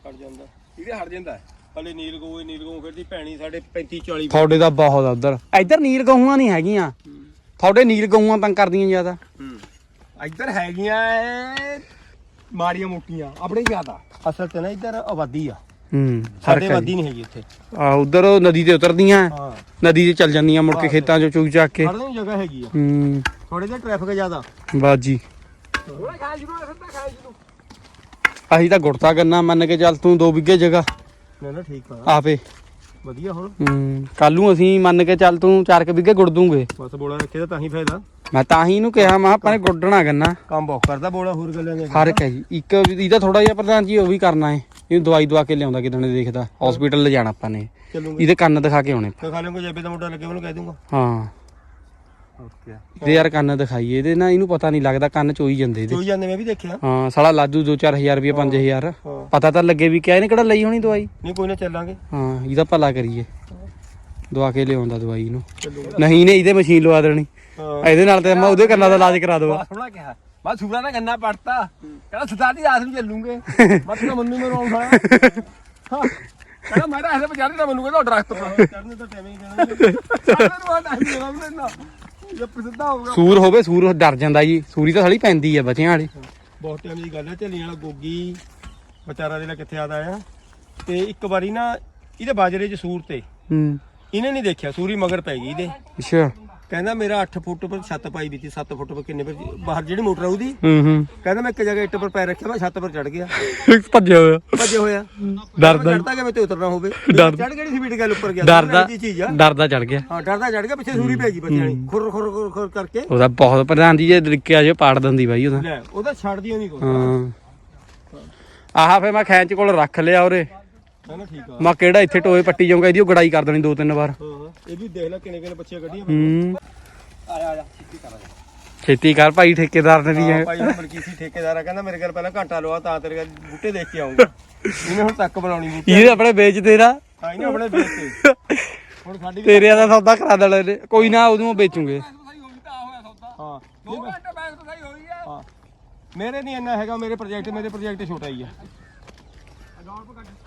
ਹਟ ਜਾਂਦਾ। ਇਹਦੇ ਹਟ ਜਾਂਦਾ ਹਲੇ ਨੀਲ ਗੋਏ ਨੀਲ ਗੋ ਫਿਰਦੀ ਭੈਣੀ ਸਾਡੇ 35 40 ਤੁਹਾਡੇ ਦਾ ਬਹੁਤ ਆ ਉਧਰ। ਇੱਧਰ ਨੀਲ ਗਊਆਂ ਨਹੀਂ ਹੈਗੀਆਂ। ਤੁਹਾਡੇ ਨੀਲ ਗਊਆਂ ਤੰਗ ਕਰਦੀਆਂ ਜ਼ਿਆਦਾ। ਹੂੰ। ਇੱਧਰ ਹੈਗੀਆਂ ਮਾੜੀਆਂ ਮੋਟੀਆਂ ਆਪਣੇ ਜ਼ਿਆਦਾ। ਅਸਲ ਤੇ ਨਾ ਇੱਧਰ ਆਬਾਦੀ ਆ। ਹੂੰ ਸਾਡੇ ਆਬਾਦੀ ਨਹੀਂ ਹੈਗੀ ਇੱਥੇ। ਆ ਉਧਰ ਉਹ ਨਦੀ ਤੇ ਉਤਰਦੀਆਂ ਹਾਂ। ਨਦੀ ਤੇ ਚੱਲ ਜਾਂਦੀਆਂ ਮੁੜ ਕੇ ਖੇਤਾਂ ਚੋਂ ਚੂਕ ਚੱਕ ਕੇ। ਖੜਨ ਨੂੰ ਜਗ੍ਹਾ ਹੈਗੀ ਆ। ਹੂੰ। ਥੋੜੇ ਜਿਹਾ ਟ੍ਰੈਫਿਕ ਜ਼ਿਆਦਾ। ਬਾਜੀ ਅਸੀਂ ਤਾਂ ਗੁੜਤਾ ਕਰਨਾ ਮੰਨ ਕੇ ਚੱਲ ਤੂੰ 2 ਵਿਗੇ ਜਗ੍ਹਾ। ਨਾ ਨਾ ਠੀਕ ਆ। ਆਪੇ। ਵਧੀਆ ਹੁਣ। ਹੂੰ ਕੱਲ ਨੂੰ ਅਸੀਂ ਮੰਨ ਕੇ ਚੱਲ ਤੂੰ 4 ਵਿਗੇ ਗੁੜ ਦੂੰਗੇ। ਬਸ ਬੋਲਾ ਰੱਖੇ ਤਾਂ ਤਾਂ ਹੀ ਫਾਇਦਾ। ਮੈਂ ਤਾਂ ਹੀ ਇਹਨੂੰ ਕਿਹਾ ਮੈਂ ਕਿਹਾ ਆਪਾਂ ਨੇ ਗੁੱਡਣਾ ਕਰਨਾ ਕੰਮ ਬਹੁਤ ਕਰਦਾ ਬੋਲਾ ਹੋਰ ਗੱਲਾਂ ਨੇ ਫ਼ਰਕ ਹੈ ਜੀ। ਇੱਕ ਇਹਦਾ ਥੋੜਾ ਜਿਹਾ ਪ੍ਰਧਾਨ ਜੀ ਉਹ ਵੀ ਕਰਨਾ ਹੈ। ਇਹਨੂੰ ਦਵਾਈ ਦਵਾ ਕੇ ਲਿਆਉਂਦਾ ਕਿਦਾਂ ਨੇ ਦੇਖਦਾ। ਹਸਪੀਟਲ ਲੈ ਜਾਣਾ ਆਪਾਂ ਨੇ। ਚੱਲੂਗੇ। ਇਹਦੇ ਕੰਨ ਦਿਖਾ ਕੇ ਆਉਣੇ। ਤੇ ਖਾ ਲਵਾਂਗੇ ਜੇਬੇ ਦਾ ਮੁੰਡਾ ਲੱਗੇ ਉਹਨੂੰ ਕਹਿ ਦੂੰਗਾ ਹਾਂ। ਓਕੇ ਇਹਦੇ ਯਾਰ ਕੰਨ ਦਿਖਾਈਏ ਇਹਦੇ ਨਾ ਇਹਨੂੰ ਪਤਾ ਨਹੀਂ ਲੱਗਦਾ ਕੰਨ ਚੋਈ ਜਾਂਦੇ ਇਹਦੇ। ਚੋਈ ਜਾਂਦੇ ਮੈਂ ਵੀ ਦੇਖਿਆ। ਹਾਂ ਸਾਲਾ ਲਾਜੂ 2-4000 ਰੁਪਏ 5000 ਹਾਂ ਪਤਾ ਤਾਂ ਲੱਗੇ ਵੀ ਕਿਆ ਇਹਨੇ ਕਿਹੜਾ ਲਈ ਹੋਣੀ ਦਵਾਈ? ਨਹੀਂ ਕੋਈ ਨਾ ਚੱਲਾਂਗੇ। ਹਾਂ ਇਹਦਾ ਭਲਾ ਕਰੀਏ। ਦਵਾ ਕੇ ਲਿਆਉਂਦਾ ਦਵਾਈ ਨੂੰ ਨਹੀਂ ਨੇ ਇਹਦੇ ਮਸ਼ੀਨ ਲਵਾ ਦੇਣੀ। ਹਾਂ। ਇਹਦੇ ਨਾਲ ਤੇ ਮੈਂ ਉਹਦੇ ਕੰਨਾਂ ਦਾ ਇਲਾਜ ਕਰਾ ਦਵਾ। ਸੋਹਣਾ ਕਿਹਾ। ਮੈਂ ਸੂਰਾ ਦਾ ਗੰਨਾ ਪੜਤਾ। ਕਹਿੰਦਾ ਸਤਾਦੀ ਰਾਤ ਨੂੰ ਚੱਲੂਗੇ। ਮੈਂ ਤਾਂ ਮੰਨੂ ਮੈਨੂੰ ਆਉਂ ਖਾਣਾ ਹਾਂ। ਕਹਿੰਦਾ ਮੈਂ ਤਾਂ ਐਸੇ ਬਚਾਰੇ ਨਾ ਮੰਨੂ ਕਹਿੰਦਾ ਦਰਖਤ ਪਰ ਚੜਨੇ ਤਾਂ ਟਾਈਮ ਹੀ ਦੇਣਾ। ਪ੍ਰਸਿੱਧਾ ਹੋਊਗਾ। ਸੂਰ ਹੋਵੇ ਸੂਰ ਡਰ ਜਾਂਦਾ ਜੀ। ਸੂਰੀ ਤਾਂ ਸਾਲੀ ਪੈਂਦੀ ਆ ਬੱਚਿਆਂ ਵਾਲੀ। ਬਹੁਤ ਟਾਈਮ ਦੀ ਗੱਲ ਹੈ ਝੱਲੀ ਵਾਲਾ ਗੋਗੀ ਵਿਚਾਰਾ ਦੇ ਨਾਲ ਕਿੱਥੇ ਆਦਾ ਆ। ਤੇ ਇੱਕ ਵਾਰੀ ਨਾ ਇਹਦੇ ਬਾਜਰੇ 'ਚ ਸੂਰ ਤੇ। ਹੂੰ। ਇਹਨੇ ਨਹੀਂ ਦੇਖਿਆ ਸੂਰੀ ਮਗਰ ਪੈ ਗਈ ਇਹਦੇ। ਅੱਛਾ। ਕਹਿੰਦਾ ਮੇਰਾ 8 ਫੁੱਟ ਪਰ ਛੱਤ ਪਾਈ ਵੀ ਸੀ 7 ਫੁੱਟ ਪਰ ਕਿੰਨੇ ਪਰ ਬਾਹਰ ਜਿਹੜੀ ਮੋਟਰ ਆ ਉਹਦੀ। ਹੂੰ ਹੂੰ। ਕਹਿੰਦਾ ਮੈਂ ਇੱਕ ਜਗ੍ਹਾ ਇੱਟ ਪਰ ਪੈਰ ਰੱਖਿਆ ਮੈਂ ਛੱਤ ਪਰ ਚੜ ਗਿਆ। ਭੱਜਿਆ ਹੋਇਆ। ਭੱਜੇ ਹੋਇਆ। ਡਰਦਾ ਚੜਦਾ ਕਿ ਮੈਂ ਤੇ ਉਤਰਨਾ ਹੋਵੇ? ਚੜ ਗਈ ਸੀ ਵੀਟ ਗੱਲ ਉੱਪਰ ਗਿਆ ਡਰਦਾ ਦੀ ਚੀਜ਼ ਆ? ਡਰਦਾ ਚੜ ਗਿਆ। ਹਾਂ ਡਰਦਾ ਚੜ ਗਿਆ ਪਿੱਛੇ ਸੂਰੀ ਪੈ ਗਈ ਬੱਚਿਆਂ ਦੀ। ਖੁਰ ਖੁਰ ਖੁਰ ਖੁਰ ਕਰਕੇ। ਉਹਦਾ ਬਹੁਤ ਪ੍ਰਧਾਨ ਜੀ ਜੇ ਤਰੀਕੇ ਆ ਜੇ ਪਾੜ ਦਿੰਦੀ ਬਾਈ ਉਹਦਾ। ਲੈ ਉਹਦਾ ਛੱਡਦੀ ਨਹੀਂ ਕੋਈ। ਹਾਂ। ਆਹ ਫੇ ਮੈਂ ਖੈਂਚ ਕੋਲ ਰੱਖ ਲਿਆ ਉਰੇ। ਕਹਿੰਦਾ ਠੀਕ ਆ। ਮੈਂ ਕਿਹੜਾ ਇੱਥੇ ਟੋਏ ਪੱਟੀ ਜਾਊਂਗਾ ਇਹਦੀ ਉਹ ਗੜਾਈ ਕਰ ਦੇਣੀ ਦੋ ਤਿੰਨ ਵਾਰ। ਹਾਂ। ਇਹ ਵੀ ਦੇਖ ਲੈ ਕਿੰਨੇ ਕਿੰਨੇ ਬੱਚੇ ਕੱਢੀਆਂ ਹੂੰ। ਆਇਆ ਆਇਆ ਸਿੱਧੀ ਕਰ ਖੇਤੀ ਕਰ ਭਾਈ ਠੇਕੇਦਾਰ ਨੇ ਵੀ ਹਾਂ ਭਾਈ ਉਹ ਮਲਕੀਸੀ ਠੇਕੇਦਾਰ ਆ ਕਹਿੰਦਾ ਮੇਰੇ ਕੋਲ ਪਹਿਲਾਂ ਘੰਟਾ ਲਵਾ ਤਾਂ ਤੇਰੇ ਕੋਲ ਬੂਟੇ ਦੇਖ ਕੇ ਆਉਂਗਾ ਇਹਨੇ ਹੁਣ ਤੱਕ ਬਣਾਉਣੀ ਬੂਟੇ। ਇਹ ਆਪਣੇ ਵੇਚ ਤੇਰਾ ਹਾਂ ਇਹਨੇ ਆਪਣੇ ਵੇਚ। ਤੇ ਹੁਣ ਸਾਡੀ ਤੇਰੇ ਦਾ ਸੌਦਾ ਕਰਾ ਦੇਣਾ ਇਹਨੇ। ਕੋਈ ਨਾ ਉਦੋਂ ਵੇਚੂਗੇ। ਹਾਂ ਦੋ ਘੰਟੇ ਬੈਗ ਤੋਂ ਸਹੀ ਹੋਈ ਆ। ਹਾਂ। ਮੇਰੇ ਨਹੀਂ ਇੰਨਾ ਹੈਗਾ ਮੇਰੇ ਪ੍ਰੋਜੈਕਟ ਮੇਰੇ ਪ੍ਰੋਜੈਕਟ ਛੋਟਾ ਹੀ ਆ।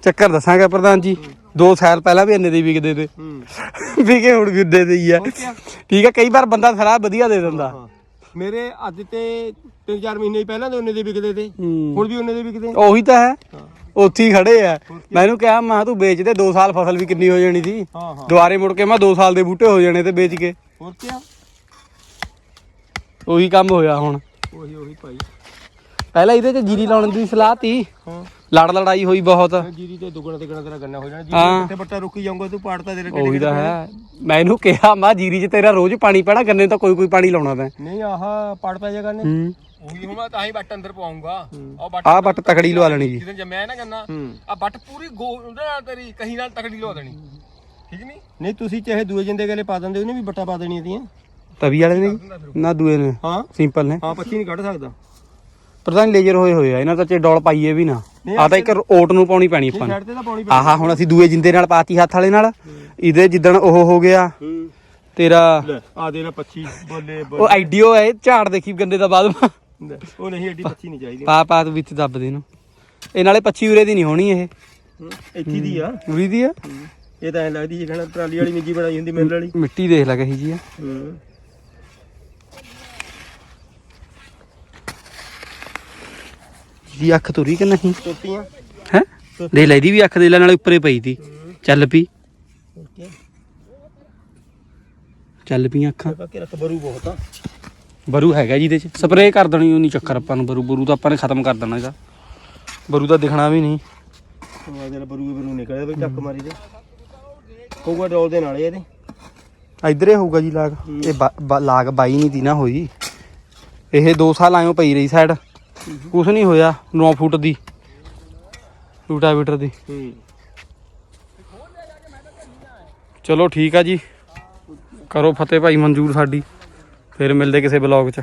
ਚੱਕਰ ਦੱਸਾਂਗਾ ਪ੍ਰਧਾਨ ਜੀ। 2 ਸਾਲ ਪਹਿਲਾਂ ਵੀ ਇੰਨੇ ਦੇ ਵਿਕਦੇ ਤੇ। ਹੂੰ। ਵਿਕੇ ਹੁਣ ਵੀ ਉੱਦੇ ਦੇ ਹੀ ਆ? ਠੀਕ ਆ ਕਈ ਵਾਰ ਬੰਦਾ ਸਲਾਹ ਵਧੀਆ ਦੇ ਦਿੰਦਾ। ਮੇਰੇ ਅੱਜ ਤੇ 3-4 ਮਹੀਨੇ ਪਹਿਲਾਂ ਦੇ ਉਹਨੇ ਦੇ ਵਿਕਦੇ ਤੇ। ਹੁਣ ਵੀ ਉਹਨੇ ਦੇ ਵਿਕਦੇ। ਉਹੀ ਤਾਂ ਹੈ। ਉੱਥੇ ਹੀ ਖੜੇ ਆ। ਮੈਨੂੰ ਕਿਹਾ ਮੈਂ ਤੂੰ ਵੇਚ ਦੇ 2 ਸਾਲ ਫਸਲ ਵੀ ਕਿੰਨੀ ਹੋ ਜਾਣੀ ਸੀ। ਦੁਬਾਰੇ ਮੁੜ ਕੇ ਮੈਂ 2 ਸਾਲ ਦੇ ਬੂਟੇ ਹੋ ਜਾਣੇ ਤੇ ਵੇਚ ਕੇ। ਹੋਰ ਕੀ ਉਹੀ ਕੰਮ ਹੋਇਆ ਹੁਣ। ਉਹੀ ਉਹੀ ਭਾਈ। ਪਹਿਲਾਂ ਇਹਦੇ ਤੇ ਜੀਰੀ ਲਾਉਣ ਦੀ ਸਲਾਹ ਤੀ। ਹਾਂ। ਲੜ ਲੜਾਈ ਹੋਈ ਬਹੁਤ। ਜੀਰੀ ਤੇ ਦੁੱਗਣਾ ਤਿੱਗਣਾ ਤੇਰਾ ਗੰਨਾ ਹੋ ਜਾਣਾ। ਹਾਂ। ਜੀਰੀ ਕਿੱਥੇ ਬੱਟਾ ਰੁਕੀ ਜਾਊਗਾ ਤੂੰ ਪਾੜਤਾ ਤੇਰੇ ਕਿਹੜੇ ਉਹੀ ਤਾਂ ਹੈ। ਮੈਂ ਇਹਨੂੰ ਕਿਹਾ ਮੈਂ ਜੀਰੀ 'ਚ ਤੇਰਾ ਰੋਜ਼ ਪਾਣੀ ਪੈਣਾ ਗੰਨੇ ਨੂੰ ਤਾਂ ਕੋਈ ਕੋਈ ਪਾਣੀ ਲਾਉਣਾ ਤੈਂ ਨਹੀਂ ਆਹ ਪੜ ਪੈ ਜਾਗਾ ਨੇ ਹੂੰ। ਉਹੀ ਹੁਣ ਮੈਂ ਤਾਂ ਹੀ ਬੱਟ ਅੰਦਰ ਉਹ ਬੱਟ ਆਹ ਬੱਟ ਤਕੜੀ ਲਵਾ ਲੈਣੀ ਜੀ। ਜਦੋਂ ਜੰਮਿਆ ਹੈ ਨਾ ਗੰਨਾ ਹੂੰ। ਆ ਬੱਟ ਪੂਰੀ ਗੋ ਉਹਦੇ ਨਾਲ ਤੇਰੀ ਕਹੀ ਨਾਲ ਤਕੜੀ ਲਵਾ ਦੇਣੀ। ਠੀਕ ਨਹੀਂ? ਨਹੀਂ ਤੁਸੀਂ ਚਾਹੇ ਦੂਏ ਜਿੰਦੇ ਗਲੇ ਪਾ ਦਿੰਦੇ ਉਹਨੇ ਵੀ ਬੱਟਾ ਪਾ ਦੇਣੀਆਂ ਤੀਆਂ। ਤਵੀ ਵਾਲੇ ਨੇ ਜੀ? ਨਾ ਦੂਏ ਨੇ। ਹਾਂ। ਸਿੰਪਲ ਨੇ। ਹਾਂ ਪੱਚੀ ਨਹੀਂ ਕੱਢ ਸਕਦਾ। ਪ੍ਰਧਾਨ ਲੇਜ਼ਰ ਹੋਏ ਹੋਏ ਆ ਇਹਨਾਂ ਤਾਂ ਚੇ ਡੋਲ ਪਾਈਏ ਵੀ ਨਾ। ਨਹੀਂ, ਆ ਤਾਂ ਇੱਕ ਓਟ ਨੂੰ ਪਾਉਣੀ ਪੈਣੀ ਆਪਾਂ ਨੂੰ। ਸਾਈਡ ਤੇ ਤਾਂ ਪਾਉਣੀ ਆਹਾ ਹੁਣ ਅਸੀਂ ਦੂਏ ਜਿੰਦੇ ਨਾਲ ਪਾਤੀ ਹੱਥ ਵਾਲੇ ਨਾਲ। ਇਹਦੇ ਜਿੱਦਣ ਉਹ ਹੋ ਗਿਆ ਤੇਰਾ ਲੈ ਆ ਦੇ ਲੈ 25 ਬੋਲੇ ਉਹ ਆਈਡੀਓ ਹੈ ਝਾੜ ਦੇਖੀ ਗੰਦੇ ਦਾ ਬਾਅਦ। ਲੈ, ਉਹ ਨਹੀਂ ਐਡੀ 25 ਨਹੀਂ ਚਾਹੀਦੀ। ਪਾ ਪਾ ਤੂੰ ਵਿੱਚ ਦੱਬ ਦੇ ਇਹਨੂੰ। ਇਹ ਨਾਲੇ 25 ਉਰੇ ਦੀ ਨਹੀਂ ਹੋਣੀ ਇਹ। ਹੂੰ, ਇੱਥੇ ਦੀ ਆ। ਉਰੀ ਦੀ ਆ। ਇਹ ਤਾਂ ਐ ਲੱਗਦੀ ਜੇ ਟਰਾਲੀ ਵਾਲੀ ਮਿੱਜੀ ਬਣਾਈ ਹੁੰਦੀ ਮਿਲ ਵਾਲੀ। ਮਿੱਟੀ ਦੇਖ ਲੈ ਕਹੀ ਜੀ ਆ। ਹੂੰ। ਜੀ ਅੱਖ ਤੁਰੀ ਕਿ ਨਹੀਂ? ਹੈ? ਦੇ ਲੈ ਦੀ ਵੀ ਅੱਖ ਦੇ ਲੈ ਨਾਲੇ ਉੱਪਰੇ ਪਈ ਤੀ। ਚੱਲ ਪਈ ਚੱਲ ਪਈਆਂ ਅੱਖਾਂ। ਬਾਕੀ ਰੱਖ ਬਰੂ ਬਹੁਤ ਆ। ਬਰੂ ਹੈਗਾ ਜੀ ਇਹਦੇ ਚ। ਸਪਰੇਅ ਕਰ ਦੇਣੀ ਉਹ ਨਹੀਂ ਚੱਕਰ ਆਪਾਂ ਨੂੰ ਬਰੂ। ਬਰੂ ਤਾਂ ਆਪਾਂ ਨੇ ਖਤਮ ਕਰ ਦੇਣਾ ਇਹਦਾ। ਬਰੂ ਤਾਂ ਦਿਖਣਾ ਵੀ ਨਹੀਂ। ਆ ਜਿਹੜਾ ਬਰੂ ਬਰੂ ਨਿਕਲਿਆ ਬਈ ਟੱਕ ਮਾਰੀ ਦੇ। ਕੋਗਾ ਡੋਲ ਦੇ ਨਾਲ ਇਹਦੇ। ਇਧਰੇ ਹੋਊਗਾ ਜੀ ਲਾਗ। ਇਹ ਲਾਗ ਬਾਈ ਨਹੀਂ ਦੀ ਨਾ ਹੋਈ। ਇਹ 2 ਸਾਲ ਆਇਓ ਪਈ ਰਹੀ ਸਾਈਡ ਕੁਛ ਨਹੀਂ ਹੋਇਆ 9 ਫੁੱਟ ਦੀ ਰੂਟਾਵੀਟਰ ਦੀ। ਚਲੋ ਠੀਕ ਆ ਜੀ। ਕਰੋ ਫਤਿਹ ਭਾਈ ਮਨਜ਼ੂਰ ਸਾਡੀ। ਫਿਰ ਮਿਲਦੇ ਕਿਸੇ ਬਲੌਗ 'ਚ।